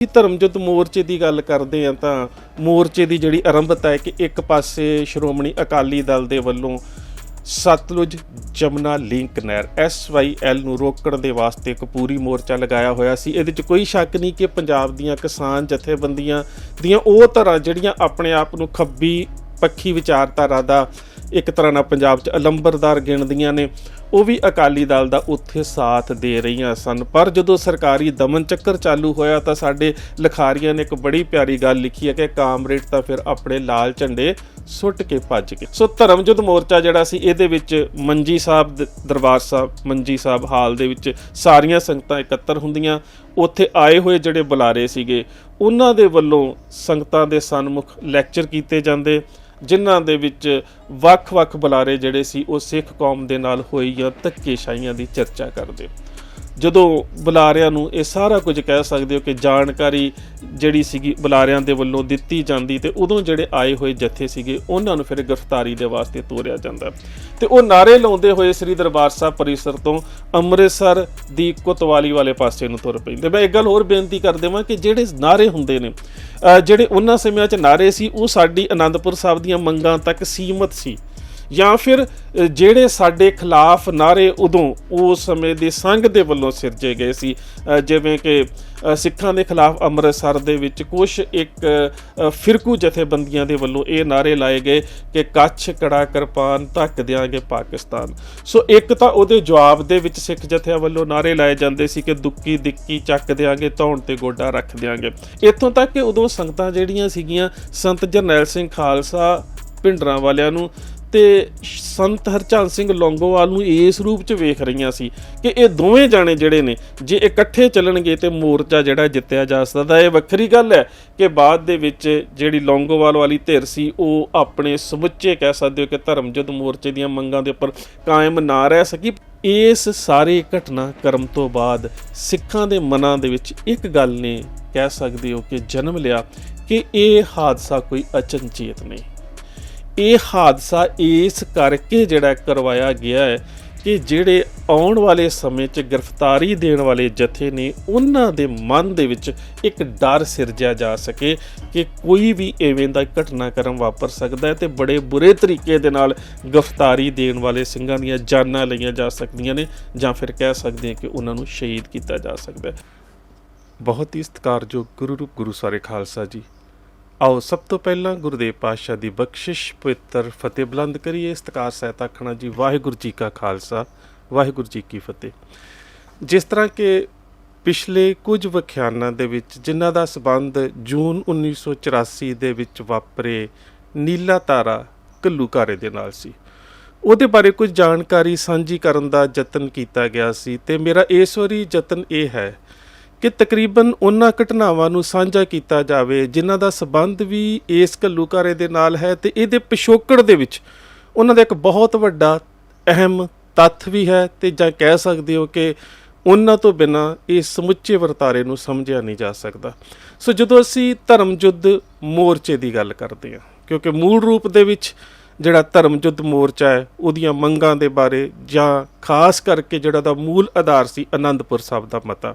ਜੀ ਧਰਮਯੁੱਧ ਮੋਰਚੇ ਦੀ ਗੱਲ ਕਰਦੇ ਆ ਤਾਂ ਮੋਰਚੇ ਦੀ ਜਿਹੜੀ ਆਰੰਭਤਾ ਹੈ ਕਿ ਇੱਕ ਪਾਸੇ ਸ਼੍ਰੋਮਣੀ ਅਕਾਲੀ ਦਲ ਦੇ ਵੱਲੋਂ ਸਤਲੁਜ ਜਮਨਾ ਲਿੰਕ ਨਹਿਰ SYL ਨੂੰ ਰੋਕਣ ਦੇ ਵਾਸਤੇ ਇੱਕ ਪੂਰੀ ਮੋਰਚਾ ਲਗਾਇਆ ਹੋਇਆ ਸੀ। ਇਹਦੇ 'ਚ ਕੋਈ ਸ਼ੱਕ ਨਹੀਂ ਕਿ ਪੰਜਾਬ ਦੀਆਂ ਕਿਸਾਨ ਜਥੇਬੰਦੀਆਂ ਦੀਆਂ ਉਹ ਤਰ੍ਹਾਂ ਜਿਹੜੀਆਂ ਆਪਣੇ ਆਪ ਨੂੰ ਖੱਬੀ ਪੱਖੀ ਵਿਚਾਰਧਾਰਾ ਦਾ ਇੱਕ ਤਰ੍ਹਾਂ ਨਾਲ ਪੰਜਾਬ 'ਚ ਅਲੰਬਰਦਾਰ ਗਿਣਦੀਆਂ ਨੇ ਉਹ ਵੀ ਅਕਾਲੀ ਦਲ ਦਾ ਉੱਥੇ ਸਾਥ ਦੇ ਰਹੀਆਂ ਸਨ। ਪਰ ਜਦੋਂ ਸਰਕਾਰੀ ਦਮਨ ਚੱਕਰ ਚਾਲੂ ਹੋਇਆ ਤਾਂ ਸਾਡੇ ਲਿਖਾਰੀਆਂ ਨੇ ਇੱਕ ਬੜੀ ਪਿਆਰੀ ਗੱਲ ਲਿਖੀ ਹੈ ਕਿ ਕਾਮਰੇਡ ਤਾਂ ਫਿਰ ਆਪਣੇ ਲਾਲ ਝੰਡੇ ਸੁੱਟ ਕੇ ਭੱਜ ਗਏ। ਸੋ ਧਰਮਯੁੱਧ ਮੋਰਚਾ ਜਿਹੜਾ ਸੀ, ਇਹਦੇ ਵਿੱਚ ਮੰਜੀ ਸਾਹਿਬ ਦ- ਦਰਬਾਰ ਸਾਹਿਬ, ਮੰਜੀ ਸਾਹਿਬ ਹਾਲ ਦੇ ਵਿੱਚ ਸਾਰੀਆਂ ਸੰਗਤਾਂ ਇਕੱਤਰ ਹੁੰਦੀਆਂ। ਉੱਥੇ ਆਏ ਹੋਏ ਜਿਹੜੇ ਬੁਲਾਰੇ ਸੀਗੇ, ਉਹਨਾਂ ਦੇ ਵੱਲੋਂ ਸੰਗਤਾਂ ਦੇ ਸਨਮੁਖ ਲੈਕਚਰ ਕੀਤੇ ਜਾਂਦੇ। ਜਿਨ੍ਹਾਂ ਦੇ ਵਿੱਚ ਵੱਖ-ਵੱਖ ਬੁਲਾਰੇ ਜਿਹੜੇ ਸੀ ਉਹ ਸਿੱਖ ਕੌਮ ਦੇ ਨਾਲ ਹੋਈ ਜਾਂ ਧੱਕੇਸ਼ਾਹੀਆਂ ਦੀ ਚਰਚਾ ਕਰਦੇ। ਜਦੋਂ ਬੁਲਾਰਿਆਂ ਨੂੰ ਇਹ ਸਾਰਾ ਕੁਝ ਕਹਿ ਸਕਦੇ ਹੋ ਕਿ ਜਾਣਕਾਰੀ ਜਿਹੜੀ ਸੀਗੀ ਬੁਲਾਰਿਆਂ ਦੇ ਵੱਲੋਂ ਦਿੱਤੀ ਜਾਂਦੀ ਤੇ ਉਦੋਂ ਜਿਹੜੇ ਆਏ ਹੋਏ ਜੱਥੇ ਸੀਗੇ, ਉਹਨਾਂ ਨੂੰ ਫਿਰ ਗ੍ਰਿਫਤਾਰੀ ਦੇ ਵਾਸਤੇ ਤੋਰਿਆ ਜਾਂਦਾ। ਤੇ ਉਹ ਨਾਰੇ ਲਾਉਂਦੇ ਹੋਏ ਸ੍ਰੀ ਦਰਬਾਰ ਸਾਹਿਬ ਪਰਿਸਰ ਤੋਂ ਅੰਮ੍ਰਿਤਸਰ ਦੀ ਕੋਤਵਾਲੀ ਵਾਲੇ ਪਾਸੇ ਨੂੰ ਤੁਰ ਪੈਂਦੇ। ਮੈਂ ਇੱਕ ਗੱਲ ਹੋਰ ਬੇਨਤੀ ਕਰ ਦੇਵਾਂ ਕਿ ਜਿਹੜੇ ਨਾਰੇ ਹੁੰਦੇ ਨੇ ਜਿਹੜੇ ਉਹਨਾਂ ਸਮਿਆਂ 'ਚ ਨਾਰੇ ਸੀ, ਉਹ ਸਾਡੀ ਆਨੰਦਪੁਰ ਸਾਹਿਬ ਦੀਆਂ ਮੰਗਾਂ ਤੱਕ ਸੀਮਤ ਸੀ। ਜਾਂ ਫਿਰ ਜਿਹੜੇ ਸਾਡੇ ਖਿਲਾਫ ਨਾਰੇ ਉਦੋਂ ਉਸ ਸਮੇਂ ਦੇ ਸੰਘ ਦੇ ਵੱਲੋਂ ਸਿਰਜੇ ਗਏ ਸੀ। ਜਿਵੇਂ ਕਿ ਸਿੱਖਾਂ ਦੇ ਖਿਲਾਫ ਅੰਮ੍ਰਿਤਸਰ ਦੇ ਵਿੱਚ ਕੁਝ ਇੱਕ ਫਿਰਕੂ ਜਥੇਬੰਦੀਆਂ ਦੇ ਵੱਲੋਂ ਇਹ ਨਾਰੇ ਲਾਏ ਗਏ ਕਿ ਕੱਛ ਕੜਾ ਕਿਰਪਾਨ ਧੱਕ ਦਿਆਂਗੇ ਪਾਕਿਸਤਾਨ। ਸੋ ਇੱਕ ਤਾਂ ਉਹਦੇ ਜਵਾਬ ਦੇ ਵਿੱਚ ਸਿੱਖ ਜਥਿਆਂ ਵੱਲੋਂ ਨਾਰੇ ਲਾਏ ਜਾਂਦੇ ਸੀ ਕਿ ਦੁੱਕੀ ਦਿੱਕੀ ਚੱਕ ਦਿਆਂਗੇ, ਧੌਣ ਤੇ ਗੋਡਾ ਰੱਖ ਦਿਆਂਗੇ। ਇੱਥੋਂ ਤੱਕ ਕਿ ਉਦੋਂ ਸੰਗਤਾਂ ਜਿਹੜੀਆਂ ਸੀਗੀਆਂ, ਸੰਤ ਜਰਨੈਲ ਸਿੰਘ ਖਾਲਸਾ ਭਿੰਡਰਾਂ ਵਾਲਿਆਂ ਨੂੰ ਤੇ ਸੰਤ ਹਰਚੰਦ ਸਿੰਘ ਲੌਂਗੋਵਾਲ ਨੂੰ ਇਸ ਰੂਪ 'ਚ ਵੇਖ ਰਹੀਆਂ ਸੀ ਕਿ ਇਹ ਦੋਵੇਂ ਜਾਣੇ ਜਿਹੜੇ ਨੇ, ਜੇ ਇਕੱਠੇ ਚੱਲਣਗੇ ਤੇ ਮੋਰਚਾ ਜਿਹੜਾ ਜਿੱਤਿਆ ਜਾ ਸਕਦਾ। ਇਹ ਵੱਖਰੀ ਗੱਲ ਹੈ ਕਿ ਬਾਅਦ ਦੇ ਵਿੱਚ ਜਿਹੜੀ ਲੌਂਗੋਵਾਲ ਵਾਲੀ ਧਿਰ ਸੀ, ਉਹ ਆਪਣੇ ਸਮੁੱਚੇ ਕਹਿ ਸਕਦੇ ਹੋ ਕਿ ਧਰਮ ਧਰਮਯੁੱਧ ਮੋਰਚੇ ਦੀਆਂ ਮੰਗਾਂ ਦੇ ਉੱਪਰ ਕਾਇਮ ਨਾ ਰਹਿ ਸਕੀ। ਇਸ ਸਾਰੇ ਘਟਨਾਕ੍ਰਮ ਤੋਂ ਬਾਅਦ ਸਿੱਖਾਂ ਦੇ ਮਨਾਂ ਦੇ ਵਿੱਚ ਇੱਕ ਗੱਲ ਨੇ ਕਹਿ ਸਕਦੇ ਹੋ ਕਿ ਜਨਮ ਲਿਆ ਕਿ ਇਹ ਹਾਦਸਾ ਕੋਈ ਅਚਨਚੇਤ ਨਹੀਂ। ਇਹ ਹਾਦਸਾ ਇਸ ਕਰਕੇ ਜਿਹੜਾ ਕਰਵਾਇਆ ਗਿਆ ਹੈ ਕਿ ਜਿਹੜੇ ਆਉਣ ਵਾਲੇ ਸਮੇਂ 'ਚ ਗ੍ਰਿਫਤਾਰੀ ਦੇਣ ਵਾਲੇ ਜਥੇ ਨੇ, ਉਹਨਾਂ ਦੇ ਮਨ ਦੇ ਵਿੱਚ ਇੱਕ ਡਰ ਸਿਰਜਿਆ ਜਾ ਸਕੇ ਕਿ ਕੋਈ ਵੀ ਐਵੇਂ ਦਾ ਘਟਨਾਕ੍ਰਮ ਵਾਪਰ ਸਕਦਾ ਹੈ ਤੇ ਬੜੇ ਬੁਰੇ ਤਰੀਕੇ ਦੇ ਨਾਲ ਗ੍ਰਿਫਤਾਰੀ ਦੇਣ ਵਾਲੇ ਸਿੰਘਾਂ ਦੀਆਂ ਜਾਨਾਂ ਲਈਆਂ ਜਾ ਸਕਦੀਆਂ ਨੇ ਜਾਂ ਫਿਰ ਕਹਿ ਸਕਦੇ ਹਾਂ ਕਿ ਉਹਨਾਂ ਨੂੰ ਸ਼ਹੀਦ ਕੀਤਾ ਜਾ ਸਕਦਾ ਹੈ। ਬਹੁਤ ਹੀ ਸਤਿਕਾਰਯੋਗ ਗੁਰੂ ਰੂਪ ਗੁਰੂ ਸਾਰੇ ਖਾਲਸਾ ਜੀ। ਆਓ ਸਭ ਤੋਂ ਪਹਿਲਾਂ ਗੁਰਦੇਵ ਪਾਤਸ਼ਾਹ ਦੀ ਬਖਸ਼ਿਸ਼ ਪਵਿੱਤਰ ਫਤਿਹ ਬੁਲੰਦ ਕਰੀਏ। ਸਤਿਕਾਰ ਸਹਿਤ ਆਖਣਾ ਜੀ, ਵਾਹਿਗੁਰੂ ਜੀ ਕਾ ਖਾਲਸਾ, ਵਾਹਿਗੁਰੂ ਜੀ ਕੀ ਫਤਿਹ। ਜਿਸ ਤਰ੍ਹਾਂ ਕਿ ਪਿਛਲੇ ਕੁਝ ਵਿਖਿਆਨਾਂ ਦੇ ਵਿੱਚ, ਜਿਨ੍ਹਾਂ ਦਾ ਸਬੰਧ ਜੂਨ 1984 ਦੇ ਵਿੱਚ ਵਾਪਰੇ ਨੀਲਾ ਤਾਰਾ ਘੱਲੂਘਾਰੇ ਦੇ ਨਾਲ ਸੀ। ਉਹਦੇ ਬਾਰੇ ਕੁਝ ਜਾਣਕਾਰੀ ਸਾਂਝੀ ਕਰਨ ਦਾ ਯਤਨ ਕੀਤਾ ਗਿਆ ਸੀ ਤੇ ਮੇਰਾ ਇਸ ਵਾਰੀ ਯਤਨ ਇਹ ਹੈ ਕਿ ਤਕਰੀਬਨ ਉਹਨਾਂ ਘਟਨਾਵਾਂ ਨੂੰ ਸਾਂਝਾ ਕੀਤਾ ਜਾਵੇ, ਜਿਨ੍ਹਾਂ ਦਾ ਸਬੰਧ ਵੀ ਇਸ ਘੱਲੂਘਾਰੇ ਦੇ ਨਾਲ ਹੈ ਤੇ ਇਹਦੇ ਪਿਛੋਕੜ ਦੇ ਵਿੱਚ ਉਹਨਾਂ ਦਾ ਇੱਕ ਬਹੁਤ ਵੱਡਾ ਅਹਿਮ ਤੱਥ ਵੀ ਹੈ ਤੇ ਜਾਂ ਕਹਿ ਸਕਦੇ ਹੋ ਕਿ ਉਹਨਾਂ ਤੋਂ ਬਿਨਾ ਇਸ ਸਮੁੱਚੇ ਵਰਤਾਰੇ ਨੂੰ ਸਮਝਿਆ ਨਹੀਂ ਜਾ ਸਕਦਾ। ਸੋ ਜਦੋਂ ਅਸੀਂ ਧਰਮ ਯੁੱਧ ਮੋਰਚੇ ਦੀ ਗੱਲ ਕਰਦੇ ਹਾਂ, ਕਿਉਂਕਿ ਮੂਲ ਰੂਪ ਦੇ ਵਿੱਚ ਜਿਹੜਾ ਧਰਮ ਯੁੱਧ ਮੋਰਚਾ ਹੈ, ਉਹਦੀਆਂ ਮੰਗਾਂ ਦੇ ਬਾਰੇ ਜਾਂ ਖਾਸ ਕਰਕੇ ਜਿਹੜਾ ਦਾ ਮੂਲ ਆਧਾਰ ਸੀ ਆਨੰਦਪੁਰ ਸਾਹਿਬ ਦਾ ਮਤਾ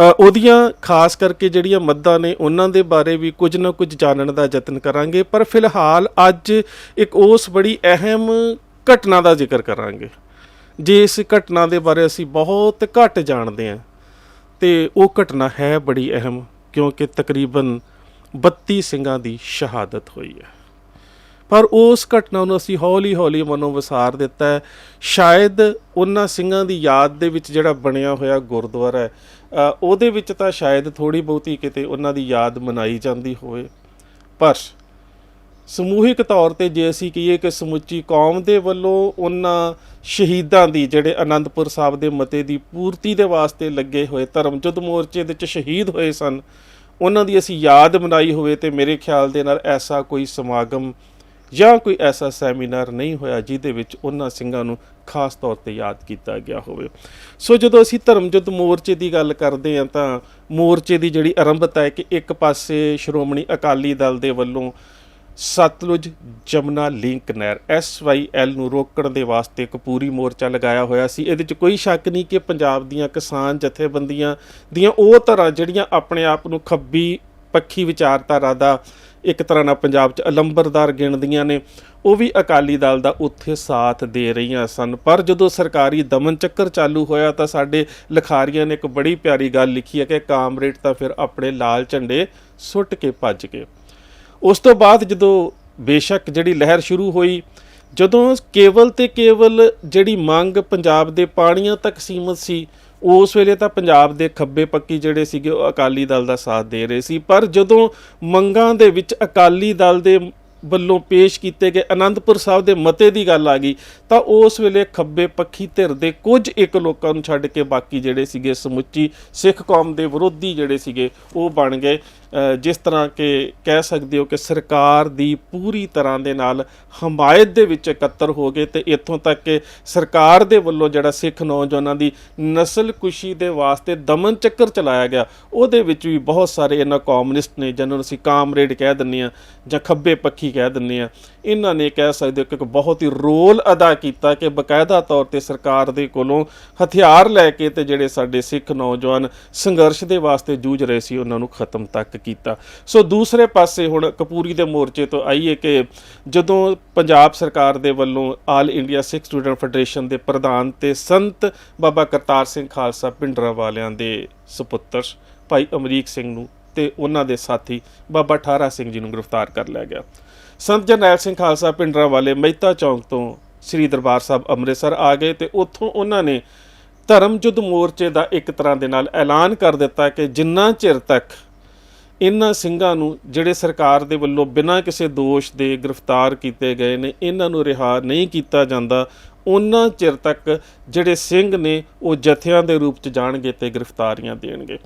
ਉਹਦੀਆਂ ਖਾਸ ਕਰਕੇ ਜਿਹੜੀਆਂ ਮੱਦਾਂ ਨੇ, ਉਹਨਾਂ ਦੇ ਬਾਰੇ ਵੀ ਕੁਝ ਨਾ ਕੁਝ ਜਾਣਨ ਦਾ ਯਤਨ ਕਰਾਂਗੇ। ਪਰ ਫਿਲਹਾਲ ਅੱਜ ਇੱਕ ਉਸ ਬੜੀ ਅਹਿਮ ਘਟਨਾ ਦਾ ਜ਼ਿਕਰ ਕਰਾਂਗੇ। ਜੇ ਇਸ ਘਟਨਾ ਦੇ ਬਾਰੇ ਅਸੀਂ ਬਹੁਤ ਘੱਟ ਜਾਣਦੇ ਹਾਂ। ਤੇ ਉਹ ਘਟਨਾ ਹੈ ਬੜੀ ਅਹਿਮ, ਕਿਉਂਕਿ ਤਕਰੀਬਨ 32 ਸਿੰਘਾਂ ਦੀ ਸ਼ਹਾਦਤ ਹੋਈ ਹੈ। ਪਰ ਉਸ ਘਟਨਾ ਨੂੰ ਅਸੀਂ ਹੌਲੀ-ਹੌਲੀ ਮਨੋਂ ਵਿਸਾਰ ਦਿੱਤਾ ਹੈ। ਸ਼ਾਇਦ ਉਹਨਾਂ ਸਿੰਘਾਂ ਦੀ ਯਾਦ ਦੇ ਵਿੱਚ ਜਿਹੜਾ ਬਣਿਆ ਹੋਇਆ ਗੁਰਦੁਆਰਾ ਹੈ ਉਹਦੇ ਵਿੱਚ ਤਾਂ ਸ਼ਾਇਦ ਥੋੜੀ ਬਹੁਤੀ ਕਿਤੇ ਉਹਨਾਂ ਦੀ ਯਾਦ ਮਨਾਈ ਜਾਂਦੀ ਹੋਵੇ। ਪਰ ਸਮੂਹਿਕ ਤੌਰ ਤੇ ਜੇ ਅਸੀਂ ਕਹੀਏ ਕਿ ਸਮੁੱਚੀ ਕੌਮ ਦੇ ਵੱਲੋਂ ਉਹਨਾਂ ਸ਼ਹੀਦਾਂ ਦੀ, ਜਿਹੜੇ ਅਨੰਦਪੁਰ ਸਾਹਿਬ ਦੇ ਮਤੇ ਦੀ ਪੂਰਤੀ ਦੇ ਵਾਸਤੇ ਲੱਗੇ ਹੋਏ ਧਰਮਯੁੱਧ ਮੋਰਚੇ ਦੇ ਵਿੱਚ ਸ਼ਹੀਦ ਹੋਏ ਸਨ, ਉਹਨਾਂ ਦੀ ਅਸੀਂ ਯਾਦ ਮਨਾਈ ਹੋਵੇ ਤੇ ਮੇਰੇ ਖਿਆਲ ਦੇ ਨਾਲ ਐਸਾ ਕੋਈ ਸਮਾਗਮ ਜਾਂ ਕੋਈ ਐਸਾ ਸੈਮੀਨਾਰ ਨਹੀਂ ਹੋਇਆ ਜਿਹਦੇ ਵਿੱਚ ਉਹਨਾਂ ਸਿੰਘਾਂ ਨੂੰ ਖਾਸ ਤੌਰ ਤੇ ਯਾਦ ਕੀਤਾ ਗਿਆ ਹੋਵੇ। ਸੋ ਜਦੋਂ ਅਸੀਂ ਧਰਮਯੁੱਧ ਮੋਰਚੇ ਦੀ ਗੱਲ ਕਰਦੇ ਹਾਂ ਤਾਂ ਮੋਰਚੇ ਦੀ ਜਿਹੜੀ ਆਰੰਭਤਾ ਹੈ ਕਿ ਇੱਕ ਪਾਸੇ ਸ਼੍ਰੋਮਣੀ ਅਕਾਲੀ ਦਲ ਦੇ ਵੱਲੋਂ ਸਤਲੁਜ ਜਮਨਾ ਲਿੰਕ ਨਹਿਰ SYL ਨੂੰ ਰੋਕਣ ਦੇ ਵਾਸਤੇ ਇੱਕ ਪੂਰੀ ਮੋਰਚਾ ਲਗਾਇਆ ਹੋਇਆ ਸੀ। ਇਹਦੇ 'ਚ ਕੋਈ ਸ਼ੱਕ ਨਹੀਂ ਕਿ ਪੰਜਾਬ ਦੀਆਂ ਕਿਸਾਨ ਜਥੇਬੰਦੀਆਂ ਦੀਆਂ ਉਹ ਤਰ੍ਹਾਂ ਜਿਹੜੀਆਂ ਆਪਣੇ ਆਪ ਨੂੰ ਖੱਬੀ ਪੱਖੀ ਵਿਚਾਰਧਾਰਾ ਦਾ ਇੱਕ ਤਰ੍ਹਾਂ ਨਾਲ ਪੰਜਾਬ 'ਚ ਅਲੰਬਰਦਾਰ ਗਿਣਦੀਆਂ ਨੇ, ਉਹ ਵੀ ਅਕਾਲੀ ਦਲ ਦਾ ਉੱਥੇ ਸਾਥ ਦੇ ਰਹੀਆਂ ਸਨ। ਪਰ ਜਦੋਂ ਸਰਕਾਰੀ ਦਮਨ ਚੱਕਰ ਚਾਲੂ ਹੋਇਆ ਤਾਂ ਸਾਡੇ ਲਿਖਾਰੀਆਂ ਨੇ ਇੱਕ ਬੜੀ ਪਿਆਰੀ ਗੱਲ ਲਿਖੀ ਹੈ ਕਿ ਕਾਮਰੇਡ ਤਾਂ ਫਿਰ ਆਪਣੇ ਲਾਲ ਝੰਡੇ ਸੁੱਟ ਕੇ ਭੱਜ ਗਏ। ਉਸ ਤੋਂ ਬਾਅਦ ਜਦੋਂ ਬੇਸ਼ੱਕ ਜਿਹੜੀ ਲਹਿਰ ਸ਼ੁਰੂ ਹੋਈ, ਜਦੋਂ ਕੇਵਲ ਤੇ ਕੇਵਲ ਜਿਹੜੀ ਮੰਗ ਪੰਜਾਬ ਦੇ ਪਾਣੀਆਂ ਤੱਕ ਸੀਮਤ ਸੀ ਉਸ ਵੇਲੇ ਤਾਂ ਪੰਜਾਬ ਦੇ ਖੱਬੇ ਪੱਕੀ ਜਿਹੜੇ ਸੀਗੇ ਉਹ ਅਕਾਲੀ ਦਲ ਦਾ ਸਾਥ ਦੇ ਰਹੇ ਸੀ। ਪਰ ਜਦੋਂ ਮੰਗਾਂ ਦੇ ਵਿੱਚ ਅਕਾਲੀ ਦਲ ਦੇ ਵੱਲੋਂ ਪੇਸ਼ ਕੀਤੇ ਗਏ ਅਨੰਦਪੁਰ ਸਾਹਿਬ ਦੇ ਮਤੇ ਦੀ ਗੱਲ ਆ ਗਈ, ਤਾਂ ਉਸ ਵੇਲੇ ਖੱਬੇ ਪੱਖੀ ਧਿਰ ਦੇ ਕੁਝ ਇੱਕ ਲੋਕਾਂ ਨੂੰ ਛੱਡ ਕੇ ਬਾਕੀ ਜਿਹੜੇ ਸੀਗੇ ਸਮੁੱਚੀ ਸਿੱਖ ਕੌਮ ਦੇ ਵਿਰੋਧੀ ਜਿਹੜੇ ਸੀਗੇ ਉਹ ਬਣ ਗਏ। ਜਿਸ ਤਰ੍ਹਾਂ ਕਿ ਕਹਿ ਸਕਦੇ ਹੋ ਕਿ ਸਰਕਾਰ ਦੀ ਪੂਰੀ ਤਰ੍ਹਾਂ ਦੇ ਨਾਲ ਹਮਾਇਤ ਦੇ ਵਿੱਚ ਇਕੱਤਰ ਹੋ ਗਏ ਤੇ ਇੱਥੋਂ ਤੱਕ ਕਿ ਸਰਕਾਰ ਦੇ ਵੱਲੋਂ ਜਿਹੜਾ ਸਿੱਖ ਨੌਜਵਾਨਾਂ ਦੀ ਨਸਲ ਕੁਸ਼ੀ ਦੇ ਵਾਸਤੇ ਦਮਨ ਚੱਕਰ ਚਲਾਇਆ ਗਿਆ, ਉਹਦੇ ਵਿੱਚ ਵੀ ਬਹੁਤ ਸਾਰੇ ਇਹਨਾਂ ਕਮਿਊਨਿਸਟ ਨੇ ਜਿਹਨਾਂ ਨੂੰ ਅਸੀਂ ਕਾਮਰੇਡ ਕਹਿ ਦਿੰਦੇ ਆ ਜਾਂ ਖੱਬੇ ਪੱਖੀ ਕਹਿ ਦਿੰਦੇ ਆ ਇਹਨਾਂ ਨੇ ਕਹਿ ਸਕਦੇ ਹੋ ਕਿ ਇੱਕ ਬਹੁਤ ਹੀ ਰੋਲ ਅਦਾ ਕੀਤਾ ਕਿ ਬਕਾਇਦਾ ਤੌਰ ਤੇ ਸਰਕਾਰ ਦੇ ਕੋਲੋਂ ਹਥਿਆਰ ਲੈ ਕੇ ਤੇ ਜਿਹੜੇ ਸਾਡੇ ਸਿੱਖ ਨੌਜਵਾਨ ਸੰਘਰਸ਼ ਦੇ ਵਾਸਤੇ ਜੂਝ ਰਹੇ ਸੀ, ਉਹਨਾਂ ਨੂੰ ਖਤਮ ਤੱਕ ਕੀਤਾ। ਸੋ ਦੂਸਰੇ ਪਾਸੇ ਹੁਣ ਕਪੂਰੀ ਦੇ ਮੋਰਚੇ ਤੋਂ ਆਈਏ ਕਿ ਜਦੋਂ ਪੰਜਾਬ ਸਰਕਾਰ ਦੇ ਵੱਲੋਂ all India Sikh student federation ਦੇ ਪ੍ਰਧਾਨ ਤੇ ਸੰਤ ਬਾਬਾ ਕਰਤਾਰ ਸਿੰਘ ਖਾਲਸਾ ਪਿੰਡਰਾ ਵਾਲਿਆਂ ਦੇ ਸੁਪੁੱਤਰ ਭਾਈ ਅਮਰੀਕ ਸਿੰਘ ਨੂੰ ਤੇ ਉਹਨਾਂ ਦੇ ਸਾਥੀ ਬਾਬਾ ਠਾਰਾ ਸਿੰਘ ਜੀ ਨੂੰ ਗ੍ਰਿਫਤਾਰ ਕਰ ਲਿਆ ਗਿਆ। ਸੰਤ ਜਰਨੈਲ ਸਿੰਘ ਖਾਲਸਾ ਪਿੰਡਰਾ ਵਾਲੇ ਮਹਿਤਾ ਚੌਂਕ ਤੋਂ ਸ੍ਰੀ ਦਰਬਾਰ ਸਾਹਿਬ ਅੰਮ੍ਰਿਤਸਰ ਆ ਗਏ ਤੇ ਉੱਥੋਂ ਉਹਨਾਂ ਨੇ ਧਰਮ ਯੁੱਧ ਮੋਰਚੇ ਦਾ ਇੱਕ ਤਰ੍ਹਾਂ ਦੇ ਨਾਲ ਐਲਾਨ ਕਰ ਦਿੱਤਾ ਕਿ ਜਿੰਨਾ ਚਿਰ ਤੱਕ ਇਹਨਾਂ ਸਿੰਘਾਂ ਨੂੰ ਜਿਹੜੇ ਸਰਕਾਰ ਦੇ ਵੱਲੋਂ ਬਿਨਾਂ ਕਿਸੇ ਦੋਸ਼ ਦੇ ਗ੍ਰਿਫਤਾਰ ਕੀਤੇ ਗਏ ਨੇ, ਇਹਨਾਂ ਨੂੰ ਰਿਹਾ ਨਹੀਂ ਕੀਤਾ ਜਾਂਦਾ। ਉਹਨਾਂ ਚਿਰ ਤੱਕ ਜਿਹੜੇ ਸਿੰਘ ਨੇ, ਉਹ ਜਥਿਆਂ ਦੇ ਰੂਪ ਚ ਜਾਣਗੇ ਤੇ ਗ੍ਰਿਫਤਾਰੀਆਂ ਦੇਣਗੇ।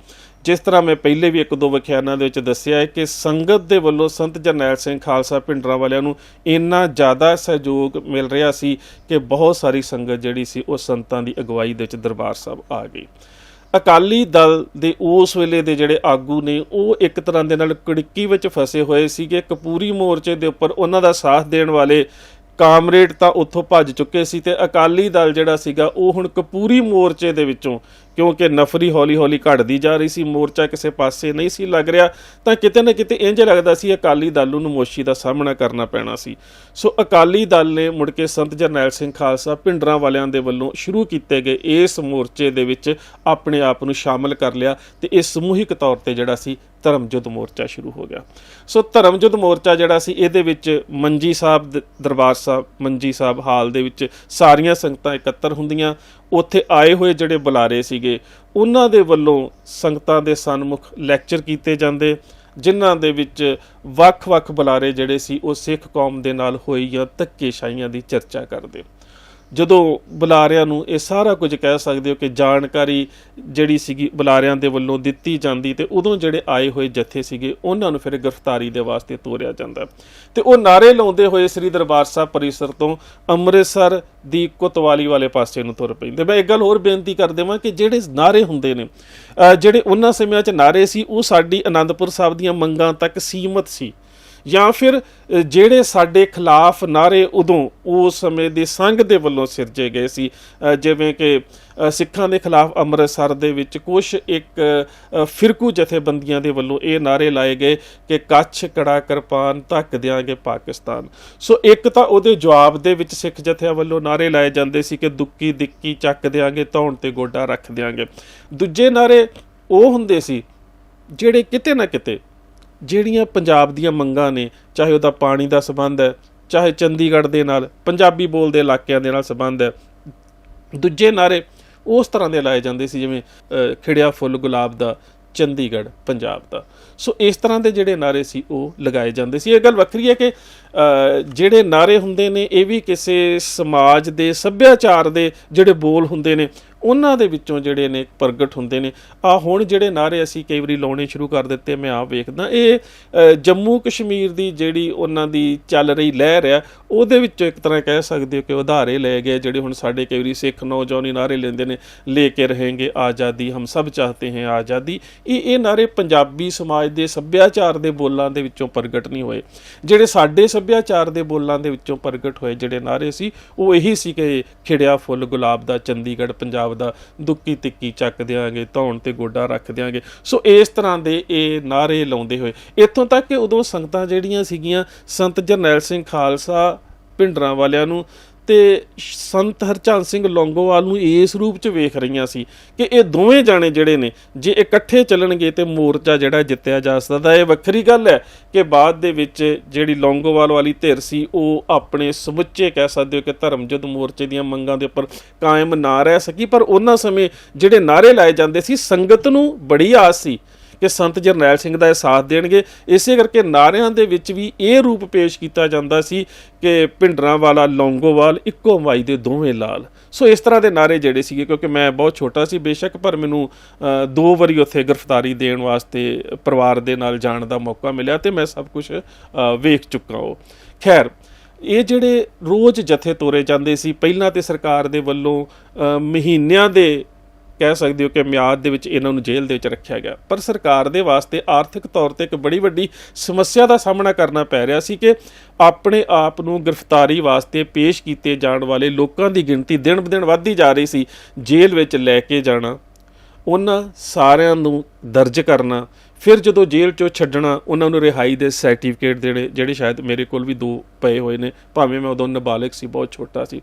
ਜਿਸ ਤਰ੍ਹਾਂ ਮੈਂ ਪਹਿਲੇ ਵੀ ਇੱਕ ਦੋ ਵਿਖਿਆਨਾਂ ਦੇ ਵਿੱਚ ਦੱਸਿਆ ਹੈ ਕਿ ਸੰਗਤ ਦੇ ਵੱਲੋਂ ਸੰਤ ਜਰਨੈਲ ਸਿੰਘ ਖਾਲਸਾ ਪਿੰਡਰਾਂ ਵਾਲਿਆਂ ਨੂੰ ਇੰਨਾ ਜ਼ਿਆਦਾ ਸਹਿਯੋਗ ਮਿਲ ਰਿਹਾ ਸੀ ਕਿ ਬਹੁਤ ਸਾਰੀ ਸੰਗਤ ਜਿਹੜੀ ਸੀ, ਉਹ ਸੰਤਾਂ ਦੀ ਅਗਵਾਈ ਦੇ ਵਿੱਚ ਦਰਬਾਰ ਸਾਹਿਬ ਆ ਗਈ। ਅਕਾਲੀ ਦਲ ਦੇ ਉਸ ਵੇਲੇ ਦੇ ਜਿਹੜੇ ਆਗੂ ਨੇ, ਉਹ ਇੱਕ ਤਰ੍ਹਾਂ ਦੇ ਨਾਲ ਕੜਕੀ ਵਿੱਚ ਫਸੇ ਹੋਏ ਸੀਗੇ। ਕਪੂਰੀ ਮੋਰਚੇ ਦੇ ਉੱਪਰ ਉਹਨਾਂ ਦਾ ਸਾਥ ਦੇਣ ਵਾਲੇ ਕਾਮਰੇਡ ਤਾਂ ਉੱਥੋਂ ਭੱਜ ਚੁੱਕੇ ਸੀ ਤੇ ਅਕਾਲੀ ਦਲ ਜਿਹੜਾ ਸੀਗਾ, ਉਹ ਹੁਣ ਕਪੂਰੀ ਮੋਰਚੇ ਦੇ ਵਿੱਚੋਂ ਕਿਉਂਕਿ ਨਫਰੀ ਹੌਲੀ-ਹੌਲੀ ਘਟਦੀ ਜਾ ਰਹੀ ਸੀ, ਮੋਰਚਾ ਕਿਸੇ ਪਾਸੇ ਨਹੀਂ ਸੀ ਲੱਗ ਰਿਹਾ, ਤਾਂ ਕਿਤੇ ਨਾ ਕਿਤੇ ਇੰਜ ਲੱਗਦਾ ਸੀ ਅਕਾਲੀ ਦਲ ਨੂੰ ਮੋਸ਼ੀ ਦਾ ਸਾਹਮਣਾ ਕਰਨਾ ਪੈਣਾ ਸੀ। ਸੋ ਅਕਾਲੀ ਦਲ ਨੇ ਮੁੜ ਕੇ ਸੰਤ ਜਰਨੈਲ ਸਿੰਘ ਖਾਲਸਾ ਪਿੰਡਰਾਂ ਵਾਲਿਆਂ ਦੇ ਵੱਲੋਂ ਸ਼ੁਰੂ ਕੀਤੇ ਗਏ ਇਸ ਮੋਰਚੇ ਦੇ ਵਿੱਚ ਆਪਣੇ ਆਪ ਨੂੰ ਸ਼ਾਮਲ ਕਰ ਲਿਆ ਤੇ ਇਹ ਸਮੂਹਿਕ ਤੌਰ ਤੇ ਜਿਹੜਾ ਸੀ ਧਰਮਯੁੱਧ ਮੋਰਚਾ ਸ਼ੁਰੂ ਹੋ ਗਿਆ। ਸੋ ਧਰਮਯੁੱਧ ਮੋਰਚਾ ਜਿਹੜਾ ਸੀ, ਇਹਦੇ ਵਿੱਚ ਮੰਜੀ ਸਾਹਿਬ ਦਰਬਾਰ ਸਾਹਿਬ, ਮੰਜੀ ਸਾਹਿਬ ਹਾਲ ਦੇ ਵਿੱਚ ਸਾਰੀਆਂ ਸੰਗਤਾਂ ਇਕੱਤਰ ਹੁੰਦੀਆਂ ਉੱਥੇ ਆਏ ਹੋਏ ਜਿਹੜੇ ਬੁਲਾਰੇ ਸੀਗੇ, ਉਹਨਾਂ ਦੇ ਵੱਲੋਂ ਸੰਗਤਾਂ ਦੇ ਸਨਮੁਖ ਲੈਕਚਰ ਕੀਤੇ ਜਾਂਦੇ, ਜਿਨ੍ਹਾਂ ਦੇ ਵਿੱਚ ਵੱਖ-ਵੱਖ ਬੁਲਾਰੇ ਜਿਹੜੇ ਸੀ, ਉਹ ਸਿੱਖ ਕੌਮ ਦੇ ਨਾਲ ਹੋਈਆਂ ਧੱਕੇਸ਼ਾਹੀਆਂ ਦੀ ਚਰਚਾ ਕਰਦੇ। ਜਦੋਂ ਬੁਲਾਰਿਆਂ ਨੂੰ ਇਹ ਸਾਰਾ ਕੁਝ ਕਹਿ ਸਕਦੇ ਹੋ ਕਿ ਜਾਣਕਾਰੀ ਜਿਹੜੀ ਸੀਗੀ ਬੁਲਾਰਿਆਂ ਦੇ ਵੱਲੋਂ ਦਿੱਤੀ ਜਾਂਦੀ ਤੇ ਉਦੋਂ ਜਿਹੜੇ ਆਏ ਹੋਏ ਜਥੇ ਸੀਗੇ, ਉਹਨਾਂ ਨੂੰ ਫਿਰ ਗ੍ਰਿਫਤਾਰੀ ਦੇ ਵਾਸਤੇ ਤੋਰਿਆ ਜਾਂਦਾ। ਤੇ ਉਹ ਨਾਰੇ ਲਾਉਂਦੇ ਹੋਏ ਸ੍ਰੀ ਦਰਬਾਰ ਸਾਹਿਬ ਪਰਿਸਰ ਤੋਂ ਅੰਮ੍ਰਿਤਸਰ ਦੀ ਕੁਤਵਾਲੀ ਵਾਲੇ ਪਾਸੇ ਨੂੰ ਤੁਰ ਪੈਂਦੇ। ਮੈਂ ਇੱਕ ਗੱਲ ਹੋਰ ਬੇਨਤੀ ਕਰ ਦੇਵਾਂ ਕਿ ਜਿਹੜੇ ਨਾਰੇ ਹੁੰਦੇ ਨੇ ਜਿਹੜੇ ਉਹਨਾਂ ਸਮਿਆਂ 'ਚ ਨਾਰੇ ਸੀ, ਉਹ ਸਾਡੀ ਆਨੰਦਪੁਰ ਸਾਹਿਬ ਦੀਆਂ ਮੰਗਾਂ ਤੱਕ ਸੀਮਤ ਸੀ। ਜਾਂ ਫਿਰ ਜਿਹੜੇ ਸਾਡੇ ਖਿਲਾਫ ਨਾਰੇ ਉਦੋਂ ਉਸ ਸਮੇਂ ਦੇ ਸੰਘ ਦੇ ਵੱਲੋਂ ਸਿਰਜੇ ਗਏ ਸੀ। ਜਿਵੇਂ ਕਿ ਸਿੱਖਾਂ ਦੇ ਖਿਲਾਫ ਅੰਮ੍ਰਿਤਸਰ ਦੇ ਵਿੱਚ ਕੁਝ ਇੱਕ ਫਿਰਕੂ ਜਥੇਬੰਦੀਆਂ ਦੇ ਵੱਲੋਂ ਇਹ ਨਾਰੇ ਲਾਏ ਗਏ ਕਿ ਕੱਛ, ਕੜਾ, ਕਿਰਪਾਨ ਧੱਕ ਦਿਆਂਗੇ ਪਾਕਿਸਤਾਨ। ਸੋ ਇੱਕ ਤਾਂ ਉਹਦੇ ਜਵਾਬ ਦੇ ਵਿੱਚ ਸਿੱਖ ਜਥਿਆਂ ਵੱਲੋਂ ਨਾਰੇ ਲਾਏ ਜਾਂਦੇ ਸੀ ਕਿ ਦੁੱਕੀ ਦਿੱਕੀ ਚੱਕ ਦਿਆਂਗੇ, ਧੌਣ ਤੇ ਗੋਡਾ ਰੱਖ ਦਿਆਂਗੇ। ਦੂਜੇ ਨਾਰੇ ਉਹ ਹੁੰਦੇ ਸੀ, ਜਿਹੜੇ ਕਿਤੇ ਨਾ ਕਿਤੇ ਜਿਹੜੀਆਂ ਪੰਜਾਬ ਦੀਆਂ ਮੰਗਾਂ ਨੇ, ਚਾਹੇ ਉਹਦਾ ਪਾਣੀ ਦਾ ਸਬੰਧ ਹੈ, ਚਾਹੇ ਚੰਡੀਗੜ੍ਹ ਦੇ ਨਾਲ, ਪੰਜਾਬੀ ਬੋਲਦੇ ਇਲਾਕਿਆਂ ਦੇ ਨਾਲ ਸਬੰਧ ਹੈ, ਦੂਜੇ ਨਾਰੇ ਉਸ ਤਰ੍ਹਾਂ ਦੇ ਲਾਏ ਜਾਂਦੇ ਸੀ ਜਿਵੇਂ ਖਿੜਿਆ ਫੁੱਲ ਗੁਲਾਬ ਦਾ, ਚੰਡੀਗੜ੍ਹ, ਪੰਜਾਬ ਦਾ। ਸੋ ਇਸ ਤਰ੍ਹਾਂ ਦੇ ਜਿਹੜੇ ਨਾਰੇ ਸੀ ਉਹ ਲਗਾਏ ਜਾਂਦੇ ਸੀ। ਇਹ ਗੱਲ ਵੱਖਰੀ ਹੈ ਕਿ ਜਿਹੜੇ ਨਾਰੇ ਹੁੰਦੇ ਨੇ, ਇਹ ਵੀ ਕਿਸੇ ਸਮਾਜ ਦੇ, ਸੱਭਿਆਚਾਰ ਦੇ ਜਿਹੜੇ ਬੋਲ ਹੁੰਦੇ ਨੇ, ਉਹਨਾਂ ਦੇ ਵਿੱਚੋਂ ਜਿਹੜੇ ਨੇ ਪ੍ਰਗਟ ਹੁੰਦੇ ਨੇ। ਆ ਹੁਣ ਜਿਹੜੇ ਨਾਰੇ ਅਸੀਂ ਕਈ ਵਾਰੀ ਲਾਉਣੇ ਸ਼ੁਰੂ ਕਰ ਦਿੱਤੇ, ਮੈਂ ਆਪ ਵੇਖਦਾ, ਇਹ ਜੰਮੂ ਕਸ਼ਮੀਰ ਦੀ ਜਿਹੜੀ ਉਹਨਾਂ ਦੀ ਚੱਲ ਰਹੀ ਲਹਿਰ ਆ ਉਹਦੇ ਵਿੱਚੋਂ ਇੱਕ ਤਰ੍ਹਾਂ ਕਹਿ ਸਕਦੇ ਹੋ ਕਿ ਉਧਾਰੇ ਲਏ ਗਏ, ਜਿਹੜੇ ਹੁਣ ਸਾਡੇ ਕਈ ਵਾਰੀ ਸਿੱਖ ਨੌਜਵਾਨੀ ਨਾਰੇ ਲੈਂਦੇ ਨੇ, ਲੈ ਕੇ ਰਹੇਂਗੇ, ਆਜ਼ਾਦੀ, ਹਮ ਸਭ ਚਾਹਤੇ ਹੈ ਆਜ਼ਾਦੀ। ਇਹ ਇਹ ਨਾਰੇ ਪੰਜਾਬੀ ਸਮਾਜ ਸਮਾਜ ਦੇ ਸੱਭਿਆਚਾਰ ਦੇ ਬੋਲਾਂ ਦੇ ਵਿੱਚੋਂ ਪ੍ਰਗਟ ਨਹੀਂ ਹੋਏ। ਜਿਹੜੇ ਸਾਡੇ ਸੱਭਿਆਚਾਰ ਦੇ ਬੋਲਾਂ ਦੇ ਵਿੱਚੋਂ ਪ੍ਰਗਟ ਹੋਏ, ਜਿਹੜੇ ਨਾਰੇ ਸੀ, ਉਹ ਇਹੀ ਸੀ ਕਿ ਖਿੜਿਆ ਫੁੱਲ ਗੁਲਾਬ ਦਾ, ਚੰਡੀਗੜ੍ਹ ਪੰਜਾਬ ਦਾ, ਦੁੱਕੀ ਤਿੱਕੀ ਚੱਕ ਦਿਆਂਗੇ, ਧੌਣ ਤੇ ਗੋਡਾ ਰੱਖ ਦਿਆਂਗੇ। ਸੋ ਇਸ ਤਰ੍ਹਾਂ ਦੇ ਇਹ ਨਾਰੇ ਲਾਉਂਦੇ ਹੋਏ, ਇੱਥੋਂ ਤੱਕ ਕਿ ਉਦੋਂ ਸੰਗਤਾਂ ਜਿਹੜੀਆਂ ਸੀਗੀਆਂ, ਸੰਤ ਜਰਨੈਲ ਸਿੰਘ ਖਾਲਸਾ, ਪਿੰਡਰਾਂ ਵਾਲਿਆਂ ਨੂੰ ਤੇ ਸੰਤ ਹਰਚੰਦ ਸਿੰਘ ਲੌਂਗੋਵਾਲ ਨੂੰ ਇਸ ਰੂਪ ਚ ਵੇਖ ਰਹੀਆਂ ਸੀ ਕਿ ਇਹ ਦੋਵੇਂ ਜਾਣੇ ਜਿਹੜੇ ਨੇ, ਜੇ ਇਕੱਠੇ ਚੱਲਣਗੇ ਤੇ ਮੋਰਚਾ ਜਿਹੜਾ ਜਿੱਤਿਆ ਜਾ ਸਕਦਾ ਇਹ ਵੱਖਰੀ ਗੱਲ ਹੈ ਕਿ ਬਾਅਦ ਦੇ ਵਿੱਚ ਜਿਹੜੀ ਲੌਂਗੋਵਾਲ ਵਾਲੀ ਧਿਰ ਸੀ, ਉਹ ਆਪਣੇ ਸਮੁੱਚੇ ਕਹਿ ਸਕਦੇ ਹੋ ਕਿ ਧਰਮ ਧਰਮਜੁੱਧ ਮੋਰਚੇ ਦੀਆਂ ਮੰਗਾਂ ਦੇ ਉੱਪਰ ਕਾਇਮ ਨਾ ਰਹਿ ਸਕੀ, ਪਰ ਉਹਨਾਂ ਸਮੇਂ ਜਿਹੜੇ ਨਾਰੇ ਲਾਏ ਜਾਂਦੇ ਸੀ, ਸੰਗਤ ਨੂੰ ਬੜੀ ਆਸ ਸੀ ਕਿ ਸੰਤ ਜਰਨੈਲ ਸਿੰਘ ਦਾ ਇਹ ਸਾਥ ਦੇਣਗੇ। ਇਸੇ ਕਰਕੇ ਨਾਰਿਆਂ ਦੇ ਵਿੱਚ ਵੀ ਇਹ ਰੂਪ ਪੇਸ਼ ਕੀਤਾ ਜਾਂਦਾ ਸੀ ਕਿ ਭਿੰਡਰਾਂ ਵਾਲਾ ਲੌਂਗੋਵਾਲ, ਇੱਕੋ ਮਾਈ ਦੇ ਦੋਵੇਂ ਲਾਲ। ਸੋ ਇਸ ਤਰ੍ਹਾਂ ਦੇ ਨਾਰੇ ਜਿਹੜੇ ਸੀਗੇ, ਕਿਉਂਕਿ ਮੈਂ ਬਹੁਤ ਛੋਟਾ ਸੀ ਬੇਸ਼ੱਕ, ਪਰ ਮੈਨੂੰ ਦੋ ਵਾਰੀ ਉੱਥੇ ਗ੍ਰਿਫਤਾਰੀ ਦੇਣ ਵਾਸਤੇ ਪਰਿਵਾਰ ਦੇ ਨਾਲ ਜਾਣ ਦਾ ਮੌਕਾ ਮਿਲਿਆ ਤੇ ਮੈਂ ਸਭ ਕੁਝ ਵੇਖ ਚੁੱਕਾ ਹਾਂ। ਖੈਰ, ਇਹ ਜਿਹੜੇ ਰੋਜ਼ ਜਥੇ ਤੋਰੇ ਜਾਂਦੇ ਸੀ, ਪਹਿਲਾਂ ਤੇ ਸਰਕਾਰ ਦੇ ਵੱਲੋਂ ਮਹੀਨਿਆਂ ਦੇ ਕਹਿ ਸਕਦੇ ਹੋ ਕਿ ਮਿਆਦ ਦੇ ਵਿੱਚ ਇਹਨਾਂ ਨੂੰ ਜੇਲ੍ਹ ਦੇ ਵਿੱਚ ਰੱਖਿਆ ਗਿਆ। ਪਰ ਸਰਕਾਰ ਦੇ ਵਾਸਤੇ ਆਰਥਿਕ ਤੌਰ ਤੇ ਇੱਕ ਬੜੀ ਵੱਡੀ ਸਮੱਸਿਆ ਦਾ ਸਾਹਮਣਾ ਕਰਨਾ ਪੈ ਰਿਹਾ ਸੀ ਕਿ ਆਪਣੇ ਆਪ ਨੂੰ ਗ੍ਰਿਫਤਾਰੀ ਵਾਸਤੇ ਪੇਸ਼ ਕੀਤੇ ਜਾਣ ਵਾਲੇ ਲੋਕਾਂ ਦੀ ਗਿਣਤੀ ਦਿਨ ਬ ਦਿਨ ਵੱਧਦੀ ਜਾ ਰਹੀ ਸੀ, ਜੇਲ੍ਹ ਵਿੱਚ ਲੈ ਕੇ ਜਾਣਾ, ਉਹਨਾਂ ਸਾਰਿਆਂ ਨੂੰ ਦਰਜ ਕਰਨਾ, ਫਿਰ ਜਦੋਂ ਜੇਲ੍ਹ ਚੋਂ ਛੱਡਣਾ, ਉਹਨਾਂ ਨੂੰ ਰਿਹਾਈ ਦੇ ਸਰਟੀਫਿਕੇਟ ਦੇਣੇ, ਜਿਹੜੇ ਸ਼ਾਇਦ ਮੇਰੇ ਕੋਲ ਵੀ ਦੋ ਪਏ ਹੋਏ ਨੇ, ਭਾਵੇਂ ਮੈਂ ਉਦੋਂ ਨਾਬਾਲਗ ਸੀ, ਬਹੁਤ ਛੋਟਾ ਸੀ।